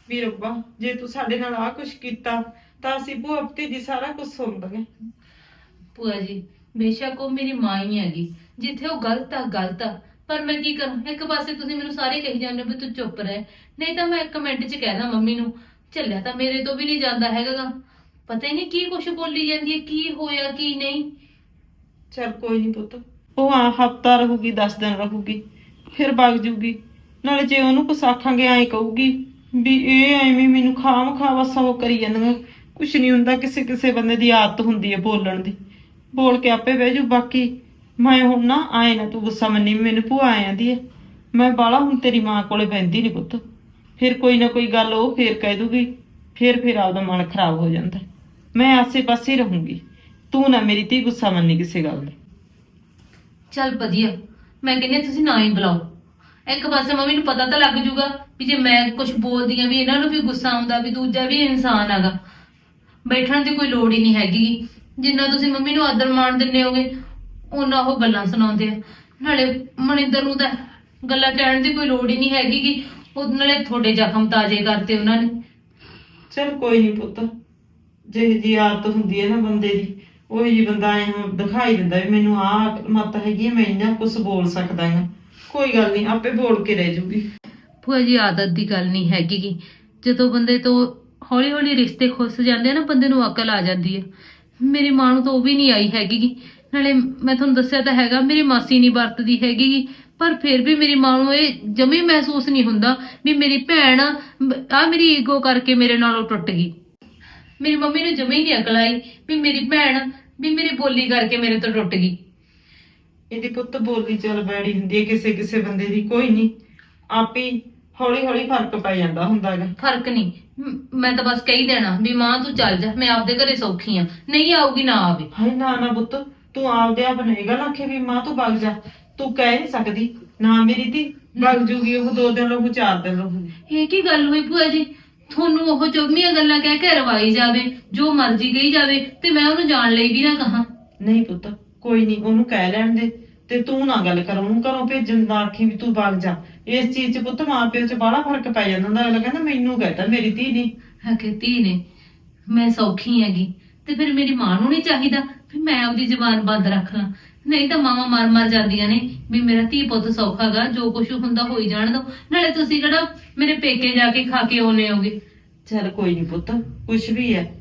ਵੀ ਰੱਬਾ ਜੇ ਤੂੰ ਸਾਡੇ ਨਾਲ ਆ ਕੁਝ ਕੀਤਾ ਤਾਂ ਅਸੀਂ ਭੂਆ ਜੀ ਸਾਰਾ ਕੁਝ ਸੁਣ ਲਵਾਂਗੇ ਭੂਆ ਜੀ ਬੇਸ਼ੱਕ ਉਹ ਮੇਰੀ ਮਾਂ ਹੀ ਹੈਗੀ। ਜਿੱਥੇ ਉਹ ਗਲਤ ਆ ਗਲਤ ਆ। ਪਰ ਮੈਂ ਕੀ ਕਰਾਂ? ਇੱਕ ਪਾਸੇ ਤੁਸੀਂ ਮੈਨੂੰ ਸਾਰੇ ਕਹੀ ਜਾਂਦੇ ਹੋ ਵੀ ਤੂੰ ਚੁੱਪ ਰਹਿ। ਨਹੀਂ ਤਾਂ ਮੈਂ ਇੱਕ ਮਿੰਟ 'ਚ ਕਹਿਦਾ ਮੰਮੀ ਨੂੰ, ਚੱਲਿਆ ਤਾਂ ਮੇਰੇ ਤੋਂ ਵੀ ਨਹੀਂ ਜਾਂਦਾ ਹੈਗਾ ਪਤਾ ਹੀ ਨਹੀਂ ਕੀ ਕੁਛ ਬੋਲੀ ਜਾਂਦੀ ਹੈ, ਕੀ ਹੋਇਆ, ਕੀ ਨਹੀਂ? ਚਲ ਕੋਈ ਨਹੀਂ ਪੁੱਤ। ਉਹ ਆ ਹਫਤਾ ਰਹੂਗੀ 10 ਦਿਨ ਰਹੂਗੀ, ਫਿਰ ਵਗ ਜੂਗੀ। ਨਾਲੇ ਜੇ ਉਹਨੂੰ ਕੁਛ ਆਖਾਂਗੇ ਐਂ ਕਹੂਗੀ ਵੀ ਇਹ ਐਵੇਂ ਮੈਨੂੰ ਖਾਮ ਖਾ ਬਸ ਉਹ ਕਰੀ ਜਾਂਦੀਆਂ। ਕੁਛ ਨਹੀਂ ਹੁੰਦਾ ਕਿਸੇ ਕਿਸੇ ਬੰਦੇ ਦੀ ਆਦਤ ਹੁੰਦੀ ਹੈ ਬੋਲਣ ਦੀ। ਬੋਲ ਕੇ ਆਪੇ ਬਹਿ ਜੂ, ਬਾਕੀ ਮੈਂ ਹੁਣ ਨਾ ਆਏ ਨਾ, ਤੂੰ ਗੁੱਸਾ ਮੰਨੀ ਮੈਨੂੰ ਭੂਆ ਆ ਜਾਂਦੀ ਹੈ ਮੈਂ ਬਾਲਾ ਹੁਣ ਤੇਰੀ ਮਾਂ ਕੋਲੇ ਬੈੰਦੀ ਨਹੀਂ ਪੁੱਤ। ਫਿਰ ਕੋਈ ਨਾ ਕੋਈ ਗੱਲ ਉਹ ਫੇਰ ਕਹਿ ਦੂਗੀ, ਫਿਰ ਫਿਰ ਆਪਦਾ ਮਨ ਖਰਾਬ ਹੋ ਜਾਂਦਾ। ਮੈਂ ਆਸੇ ਪਾਸੇ ਰਹੂੰਗੀ। ਤੂੰ ਨਾ ਮੇਰੀ ਧੀ ਗੁੱਸਾ ਮੰਨੀ ਕਿਸੇ ਗੱਲ ਦਾ ਚੱਲ ਵਧੀਆ, ਮੈਂ ਕਹਿੰਦੀ ਹਾਂ ਤੁਸੀਂ ਨਾ ਹੀ ਬੁਲਾਓ। ਇੱਕ ਪਾਸੇ ਮੰਮੀ ਨੂੰ ਪਤਾ ਤਾਂ ਲੱਗ ਜੂਗਾ ਵੀ ਜੇ ਮੈਂ ਕੁਝ ਬੋਲਦੀ ਆ ਵੀ ਇਹਨਾਂ ਨੂੰ ਵੀ ਗੁੱਸਾ ਆਉਂਦਾ, ਵੀ ਦੂਜਾ ਵੀ ਇਨਸਾਨ ਹੈਗਾ। ਬੈਠਣ ਦੀ ਕੋਈ ਲੋੜ ਹੀ ਨਹੀਂ ਹੈਗੀ। ਜਿੰਨਾ ਤੁਸੀਂ ਮੰਮੀ ਨੂੰ ਆਦਰ ਮਾਣ ਦਿੰਦੇ ਹੋਗੇ ਉਹਨਾਂ ਉਹ ਗੱਲਾਂ ਸੁਣਾਉਂਦੇ ਆ। ਨਾਲੇ ਮਨਿੰਦਰ ਨੂੰ ਤਾਂ ਗੱਲਾਂ ਕਹਿਣ ਦੀ ਕੋਈ ਲੋੜ ਹੀ ਨਹੀਂ ਹੈਗੀ ਕਿ ਉਹ ਨਾਲੇ ਤੁਹਾਡੇ ਜ਼ਖਮ ਤਾਜ਼ੇ ਕਰਤੇ ਉਹਨਾਂ ਨੇ। ਚਲ ਕੋਈ ਨਹੀਂ ਪੁੱਤ ਜੇ ਜੀ ਆਦਤ ਹੁੰਦੀ ਹੈ ਨਾ ਬੰਦੇ ਦੀ ਉਹੀ ਜੀ ਬੰਦਾ ਐ ਦਿਖਾਈ ਦਿੰਦਾ ਵੀ ਮੈਨੂੰ ਆਹ ਮਤ ਹੈਗੀ ਹੈ, ਮੈਂ ਇੰਨਾ ਕੁਝ ਬੋਲ ਸਕਦਾ ਹਾਂ। ਕੋਈ ਗੱਲ ਨਹੀਂ ਆਪੇ ਬੋਲ ਕੇ ਰਹਿ ਜੂਗੀ। ਭੂਆ ਜੀ ਆਦਤ ਦੀ ਗੱਲ ਨਹੀਂ ਹੈਗੀ ਗੀ। ਜਦੋਂ ਬੰਦੇ ਤੋਂ ਹੌਲੀ ਹੌਲੀ ਰਿਸ਼ਤੇ ਖੁੱਸ ਜਾਂਦੇ ਆ ਨਾ ਬੰਦੇ ਨੂੰ ਅਕਲ ਆ ਜਾਂਦੀ ਹੈ ਮੇਰੀ ਮਾਂ ਨੂੰ ਤਾਂ ਉਹ ਵੀ ਨਹੀਂ ਆਈ ਹੈਗੀ ਗੀ। ਨਾਲੇ ਮੈਂ ਤੁਹਾਨੂੰ ਦੱਸਿਆ ਤਾਂ ਹੈਗਾ ਮੇਰੀ ਮਾਸੀ ਨਹੀਂ ਵਰਤਦੀ ਹੈਗੀ ਗੀ। ਪਰ ਫਿਰ ਵੀ ਮੇਰੀ ਮਾਂ ਨੂੰ ਇਹ ਜਮੀ ਮਹਿਸੂਸ ਨਹੀਂ ਹੁੰਦਾ ਵੀ ਮੇਰੀ ਭੈਣ ਆ ਮੇਰੀ ਈਗੋ ਕਰਕੇ ਮੇਰੇ ਨਾਲੋਂ ਟੁੱਟ ਗਈ। ਮੇਰੀ ਮੰਮੀ ਨੂੰ ਜਮੀ ਨਹੀਂ ਅਕਲ ਆਈ ਵੀ ਮੇਰੀ ਭੈਣ ਵੀ ਮੇਰੀ ਬੋਲੀ ਕਰਕੇ ਮੇਰੇ ਤੋਂ ਟੁੱਟ ਗਈ। ਇਹਦੀ ਪੁੱਤ ਬੋਲੀ ਚੱਲ ਬੈੜੀ ਹੁੰਦੀ ਹੈ ਕਿਸੇ ਕਿਸੇ ਬੰਦੇ ਦੀ ਕੋਈ ਨਹੀਂ। ਆਪੇ ਹੌਲੀ ਹੌਲੀ ਫ਼ਰਕ ਪੈ ਜਾਂਦਾ ਹੁੰਦਾ ਹੈਗਾ। ਫ਼ਰਕ ਨਹੀਂ। ਮ- ਤਾਂ ਬਸ ਕਹੀ ਦੇਣਾ ਵੀ ਮਾਂ ਤੂੰ ਚੱਲ ਜਾ ਮੈਂ ਆਪਦੇ ਘਰੇ ਸੌਖੀ ਆ। ਨਹੀਂ ਆਊਗੀ ਨਾ ਆਵੇ। ਹਾਏ ਨਾ ਨਾ ਪੁੱਤ ਤੂੰ ਆਪਦੇ ਆਪ ਨੇਗਾ ਲੱਖੇ ਵੀ ਮਾਂ ਤੂੰ ਵਗ ਜਾ। ਤੂੰ ਕਹਿ ਨਹੀਂ ਸਕਦੀ ਨਾ ਮੇਰੀ ਧੀ ਵਗ ਜੂਗੀ ਉਹ ਦੋ ਦਿਨ ਰਹੂ ਚਾਰ ਦਿਨ ਰਹੂ। ਇਹ ਕੀ ਗੱਲ ਹੋਈ ਭੂਆ ਜੀ? ਤੁਹਾਨੂੰ ਉਹ ਚੁਗਮੀਆਂ ਗੱਲਾਂ ਕਹਿ ਕੇ ਰਵਾਈ ਜਾਵੇ ਜੋ ਮਰਜ਼ੀ ਕਹੀ ਜਾਵੇ ਤੇ ਮੈਂ ਉਹਨੂੰ ਜਾਣ ਲਈ ਵੀ ਨਾ ਕਹਾ। ਨਹੀਂ ਪੁੱਤ ਕੋਈ ਨਹੀਂ ਉਹਨੂੰ ਕਹਿ ਲੈਣ ਦੇ ਤੇ ਤੂੰ ਨਾ ਗੱਲ ਕਰ ਉਹਨੂੰ ਘਰੋਂ ਭੇਜਣ ਦਾ ਆਖੀ ਵੀ ਤੂੰ ਵਗ ਜਾ। ਇਸ ਚੀਜ਼ 'ਚ ਪੁੱਤ ਮਾਂ ਪਿਓ 'ਚ ਬਾਹਲਾ ਫ਼ਰਕ ਪੈ ਜਾਂਦਾ ਹੁੰਦਾ। ਅਗਲਾ ਕਹਿੰਦਾ ਮੈਨੂੰ ਕਹਤਾ ਮੇਰੀ ਧੀ ਨੇ। ਹਕੇ ਧੀ ਨੇ। ਮੈਂ ਸੌਖੀ ਹੈਗੀ। ਤੇ ਫਿਰ ਮੇਰੀ ਮਾਂ ਨੂੰ ਨਹੀਂ ਚਾਹੀਦਾ ਵੀ ਮੈਂ ਆਪਦੀ ਜ਼ੁਬਾਨ ਬੰਦ ਰੱਖ। ਲਾਂ ਨਹੀਂ ਤਾਂ ਮਾਵਾਂ ਮਰ ਮਰ ਜਾਂਦੀਆਂ ਨੇ ਵੀ ਮੇਰਾ ਧੀ ਪੁੱਤ ਸੌਖਾਗਾ ਜੋ ਕੁਝ ਹੁੰਦਾ ਹੋਈ ਜਾਣ ਦੋ। ਨਾਲੇ ਤੁਸੀਂ ਕਿਹੜਾ ਮੇਰੇ ਪੇਕੇ ਜਾ ਕੇ ਖਾ ਕੇ ਆਉਨੇ ਹੋਗੇ? ਚੱਲ ਕੋਈ ਨਹੀਂ ਪੁੱਤ ਕੁਛ ਵੀ ਹੈ।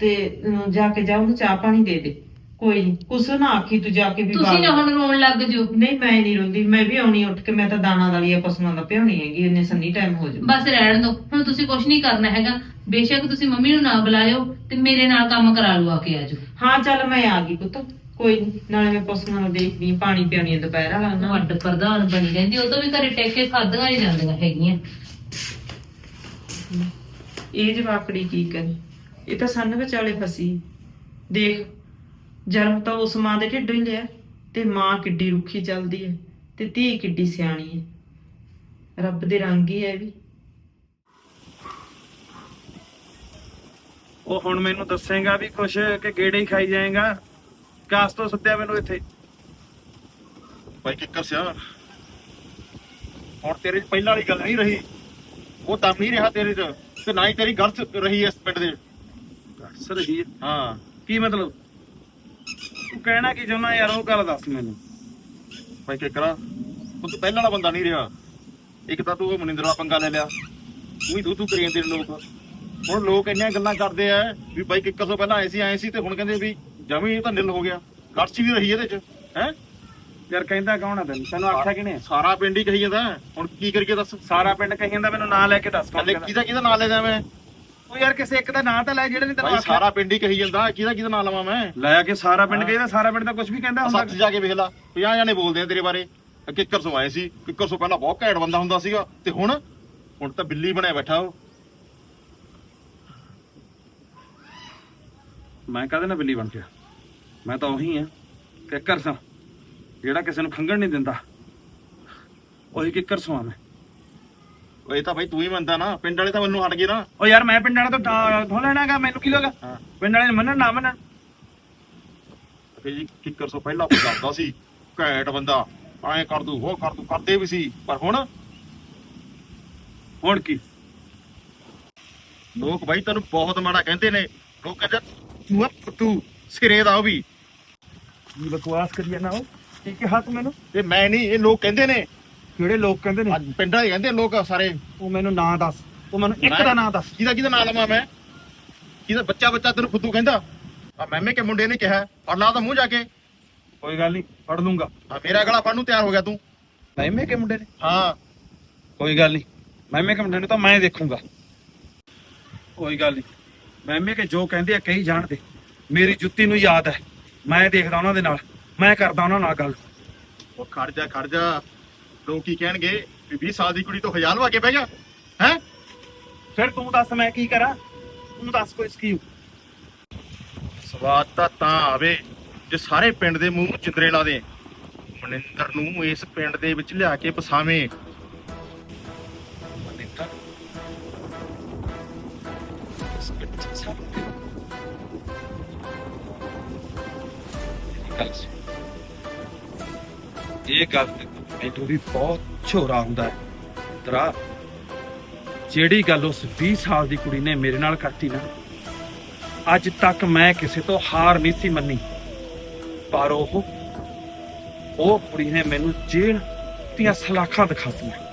ਤੇ ਅਮ, ਜਾ ਕੇ ਜਾ ਉਹਨੂੰ ਚਾਹ ਪਾਣੀ ਦੇ ਦੇ। ਕੋਈ ਨਹੀਂ ਕੁਛ ਨਾ ਆਖੀ ਤੂੰ ਜਾ ਕੇ ਵੀ ਤੁਸੀਂ ਨਾ ਹੁਣ ਰੋਣ ਲੱਗ ਜਿਓ। ਨਹੀਂ ਮੈਂ ਨਹੀਂ ਰੋਂਦੀ ਮੈਂ ਵੀ ਆਉਣੀ ਉੱਠ ਕੇ ਮੈਂ ਤਾਂ ਦਾਣਾ ਦਲੀਆ ਪਸ਼ੂਆਂ ਦਾ ਪਿਉਣੀ ਹੈਗੀ ਇੰਨੇ ਸੰਨੀ ਟਾਈਮ ਹੋ ਜਾਊ ਬਸ ਰਹਿਣ ਦਿਓ ਹੁਣ ਤੁਸੀਂ ਕੁਝ ਨਹੀਂ ਕਰਨਾ ਹੈਗਾ। ਬੇਸ਼ੱਕ ਤੁਸੀਂ ਮੰਮੀ ਨੂੰ ਨਾ ਬੁਲਾਇਓ ਤੇ ਮੇਰੇ ਨਾਲ ਕੰਮ ਕਰਾ ਲਵਾ ਕੇ ਆਜੋ ਹਾਂ ਚੱਲ ਮੈਂ ਆ ਗਈ ਪੁੱਤ ਕੋਈ ਨੀ ਨਾਲੇ ਮੈਂ ਪਸ਼ੂਆਂ ਨੂੰ ਦੇਖਦੀ ਆਂ, ਪਾਣੀ ਪਿਆਉਣੀ ਆ ਦੁਪਹਿਰ ਵਾਲਾ ਉਹ ਨਾ। ਅੱਡ ਪ੍ਰਧਾਨ ਬਣੀ ਰਹਿੰਦੀ ਉਹ ਤੋਂ ਵੀ ਘਰੇ ਟੇਕੇ ਖਾਦੀਆਂ ਨਹੀਂ ਜਾਂਦੀਆਂ ਹੈਗੀਆਂ। ਇਹ ਜਵਾਕੜੀ ਕੀ ਕਰੇ? ਇਹ ਤਾਂ ਸੰਨ ਵਿਚਾਲੇ ਫਸੀ। ਦੇਖ ਜਨਮ ਤਾਂ ਉਸ ਮਾਂ ਦੇ ਢਿੱਡੋਂ ਹੀ ਲਿਆ ਤੇ ਮਾਂ ਕਿੱਡੀ ਰੁੱਖੀ ਚੱਲਦੀ ਹੈ ਤੇ ਧੀ ਕਿੱਡੀ ਸਿਆਣੀ ਹੈ। ਰੱਬ ਦੇ ਰੰਗ ਹੀ ਹੈ ਇਹ ਵੀ। ਉਹ ਹੁਣ ਮੈਨੂੰ ਦੱਸੇਗਾ ਵੀ ਕੁਛ ਕਿ ਗੇੜੇ ਹੀ ਖਾਈ ਜਾਏਗਾ। ਕਾਸ ਤੋਂ ਸੱਦਿਆ ਮੈਨੂੰ ਇੱਥੇ? ਭਾਈ ਕਿੱਕਰ ਸਿਆ ਹੁਣ ਤੇਰੇ 'ਚ ਪਹਿਲਾਂ ਵਾਲੀ ਗੱਲ ਨਹੀਂ ਰਹੀ। ਉਹ ਦਮ ਨਹੀਂ ਰਿਹਾ ਤੇਰੇ 'ਚ ਤੇ ਨਾ ਹੀ ਤੇਰੀ ਗਰਜ ਰਹੀ ਇਸ ਪਿੰਡ ਦੇ। ਸਰ ਹੀ? ਹਾਂ। ਕੀ ਮਤਲਬ? ਤੂੰ ਕਹਿਣਾ ਕੀ ਚਾਹੁੰਦਾ ਯਾਰ ਉਹ ਗੱਲ ਦੱਸ ਮੈਨੂੰ। ਭਾਈ ਕਿੱਕਰਾ ਤੂੰ ਪਹਿਲਾਂ ਵਾਲਾ ਬੰਦਾ ਨਹੀਂ ਰਿਹਾ। ਇੱਕ ਤਾਂ ਤੂੰ ਉਹ ਮਨਿੰਦਰ ਨਾਲ ਪੰਗਾ ਲੈ ਲਿਆ। ਤੂੰ ਹੀ ਤੂੰ ਤੂੰ ਕਰੀ ਜਾਂਦੇ ਨੇ ਲੋਕ। ਹੁਣ ਲੋਕ ਇੰਨੀਆਂ ਗੱਲਾਂ ਕਰਦੇ ਆ ਵੀ ਭਾਈ ਕਿੱਕਰ ਤੋਂ ਪਹਿਲਾਂ ਆਏ ਸੀ ਆਏ ਸੀ ਤੇ ਹੁਣ ਕਹਿੰਦੇ ਵੀ ਜਮੀ ਤਾਂ ਨਿਲ ਹੋ ਗਿਆ। ਗਰਜ ਵੀ ਰਹੀ ਇਹਦੇ 'ਚ ਹੈ? ਯਾਰ ਕਹਿੰਦਾ ਕੌਣ ਆ ਤੈਨੂੰ? ਤੈਨੂੰ ਆਖਿਆ ਕਿਨੇ ਸਾਰਾ ਪਿੰਡ ਹੀ ਕਹੀ ਜਾਂਦਾ। ਹੁਣ ਕੀ ਕਰੀਏ ਦੱਸ? ਸਾਰਾ ਪਿੰਡ ਕਹੀ ਜਾਂਦਾ ਮੈਨੂੰ ਨਾਂ ਲੈ ਕੇ ਦੱਸ ਕਹਿੰਦਾ? ਕਿਹਦਾ ਨਾਂ ਲੈ ਜਾ ਮੈਂ? ਉਹ ਯਾਰ ਕਿਸੇ ਇੱਕ ਦਾ ਨਾਂ ਤਾਂ ਲੈ ਜਿਹੜੇ ਨੇ ਤੈਨੂੰ ਭਾਈ ਆਖਿਆ। ਸਾਰਾ ਪਿੰਡ ਹੀ ਕਹੀ ਜਾਂਦਾ ਕਿਹਦਾ ਕਿਹਦਾ ਨਾਂ ਲਵਾਂ ਮੈਂ? ਲੈ ਕੇ ਸਾਰਾ ਪਿੰਡ ਕਹਿੰਦਾ ਸਾਰਾ ਪਿੰਡ ਤਾਂ ਕੁਝ ਵੀ ਕਹਿੰਦਾ ਹੁੰਦਾ। ਸੱਤ ਜਾ ਕੇ ਵੇਖ ਲਾ 50 ਜਾਣੇ ਬੋਲਦੇ ਆ ਤੇਰੇ ਬਾਰੇ। ਕਿੱਕਰ ਸੋ ਆਏ ਸੀ ਕਿੱਕਰ ਸੋ ਪਹਿਲਾਂ ਬਹੁਤ ਘੈਂਟ ਬੰਦਾ ਹੁੰਦਾ ਸੀਗਾ ਤੇ ਹੁਣ ਹੁਣ ਤਾਂ ਬਿੱਲੀ ਬਣਿਆ ਬੈਠਾ ਉਹ। ਮੈਂ ਕਹਦੇ ਨਾ ਬਿੱਲੀ ਬਣ ਗਿਆ? ਮੈਂ ਤਾਂ ਉਹੀ ਆ ਕਿੱਕਰ ਸਾਂ ਜਿਹੜਾ ਕਿਸੇ ਨੂੰ ਖੰਗਣ ਨਹੀਂ ਦਿੰਦਾ। ਉਹੀ ਕਿੱਕਰ ਸਾਂ ਮੈਂ। ਇਹ ਤਾਂ ਭਾਈ ਤੂੰ ਹੀ ਮੰਨਦਾ ਨਾ ਪਿੰਡ ਵਾਲੇ ਤਾਂ ਮੈਨੂੰ ਹਟ ਗਏ ਨਾ। ਉਹ ਯਾਰ ਮੈਂ ਪਿੰਡ ਵਾਲਾ ਤੋਂ ਥੋ ਲੈਣਾਗਾ ਮੈਨੂੰ ਕੀ ਲੋਗਾ? ਹਾਂ। ਪਿੰਡ ਵਾਲੇ ਮੰਨਣ ਨਾ ਮੰਨਣ। ਕਿ ਜੀ ਕਿੱਕਰ ਸੋ ਪਹਿਲਾਂ ਕੋਈ ਕਰਦਾ ਸੀ ਘੈਂਟ ਬੰਦਾ ਐਂ ਕਰ ਦੂ ਉਹ ਕਰ ਦੂ ਕਰਦੇ ਵੀ ਸੀ ਪਰ ਹੁਣ? ਹੁਣ ਕੀ? ਲੋਕ ਭਾਈ ਤੈਨੂੰ ਬਹੁਤ ਮਾੜਾ ਕਹਿੰਦੇ ਨੇ ਲੋਕ ਕਹਿੰਦੇ ਤੂੰ ਆ ਤੂੰ ਸਿਰੇ ਦਾ ਉਹ ਵੀ। ਕੀ ਬਕਵਾਸ ਕਰੀ ਜਾਂਦਾ ਉਹ? ਕੀ ਕਿਹਾ ਤੂੰ ਮੈਨੂੰ? ਤੇ ਮੈਂ ਨਹੀਂ ਇਹ ਲੋਕ ਕਹਿੰਦੇ ਨੇ ਕਿਹੜੇ ਲੋਕ ਕਹਿੰਦੇ ਨੇ? ਅੱਜ ਪਿੰਡਾਂ ਦੇ ਕਹਿੰਦੇ ਲੋਕ ਸਾਰੇ। ਤੂੰ ਮੈਨੂੰ ਨਾਂ ਦੱਸ। ਤੂੰ ਮੈਨੂੰ ਇੱਕ ਦਾ ਨਾਂ ਦੱਸ। ਕਿਹਦਾ ਕਿਹਦਾ ਨਾਂ ਲਵਾਂ ਮੈਂ? ਕਿਹਦਾ ਬੱਚਾ ਬੱਚਾ ਤੈਨੂੰ ਫੁੱਦੂ ਕਹਿੰਦਾ? ਆ ਮੈਮੇ ਕੇ ਮੁੰਡੇ ਨੇ ਕਿਹਾ ਔਰ ਲਾ ਤਾਂ ਮੂੰਹ ਜਾ ਕੇ। ਕੋਈ ਗੱਲ ਨਹੀਂ ਪੜ ਲੂੰਗਾ। ਆ ਮੇਰਾ ਗਲਾ ਫੜਨ ਨੂੰ ਤਿਆਰ ਹੋ ਗਿਆ ਤੂੰ। ਮੈਮੇ ਕੇ ਮੁੰਡੇ ਨੇ? ਹਾਂ। ਕੋਈ ਗੱਲ ਨਹੀਂ ਮੈਮੇ ਕੇ ਮੁੰਡੇ ਨੂੰ ਤਾਂ ਮੈਂ ਦੇਖੂੰਗਾ। ਕੋਈ ਗੱਲ ਨਹੀਂ ਮੈਮੇ ਕੇ ਜੋ ਕਹਿੰਦੇ ਆ ਕਹੀ ਜਾਣ ਦੇ। ਮੇਰੀ ਜੁੱਤੀ ਨੂੰ ਯਾਦ ਹੈ। ਮੈਂ ਦੇਖਦਾ ਉਹਨਾਂ ਦੇ ਨਾਲ ਮੈਂ ਕਰਦਾ ਉਹਨਾਂ ਨਾਲ ਗੱਲ। ਉਹ ਖੜ ਜਾ ਖੜ ਜਾ। ਲੋਕ ਕੀ ਕਹਿਣਗੇ ਵੀ 20 ਸਾਲ ਦੀ ਕੁੜੀ ਤੋਂ ਹਜ਼ਾਰ ਲਵਾ ਕੇ ਬਹਿ ਗਿਆ ਹੈ? ਫਿਰ ਤੂੰ ਦੱਸ ਮੈਂ ਕੀ ਕਰਾਂ? ਤੂੰ ਦੱਸ ਕੋਈ ਸਕੀਮ ਸਵਾਦ ਤਾਂ ਤਾਂ ਆਵੇ ਜੇ ਸਾਰੇ ਪਿੰਡ ਦੇ ਮੂੰਹ ਨੂੰ ਚਿੰਦਰੇ ਲਾ ਦੇ। ਮਨਿੰਦਰ ਨੂੰ ਇਸ ਪਿੰਡ ਦੇ ਵਿੱਚ ਲਿਆ ਕੇ ਪਸਾਵੇਂ ਇਹ ਗੱਲ ਮੈਨੂੰ ਵੀ ਬਹੁਤ ਝੋਰਾ ਹੁੰਦਾ ਹੈ। ਤਰਾ ਜਿਹੜੀ ਗੱਲ ਉਸ 20 ਸਾਲ ਦੀ ਕੁੜੀ ਨੇ ਮੇਰੇ ਨਾਲ ਕਰਤੀ ਨਾ, ਅੱਜ ਤੱਕ ਮੈਂ ਕਿਸੇ ਤੋਂ ਹਾਰ ਨਹੀਂ ਸੀ ਮੰਨੀ। ਪਰ ਉਹ ਉਹ ਕੁੜੀ ਨੇ ਮੈਨੂੰ ਜੇਲ੍ਹ ਦੀਆਂ ਸਲਾਖਾਂ ਦਿਖਾਤੀਆਂ।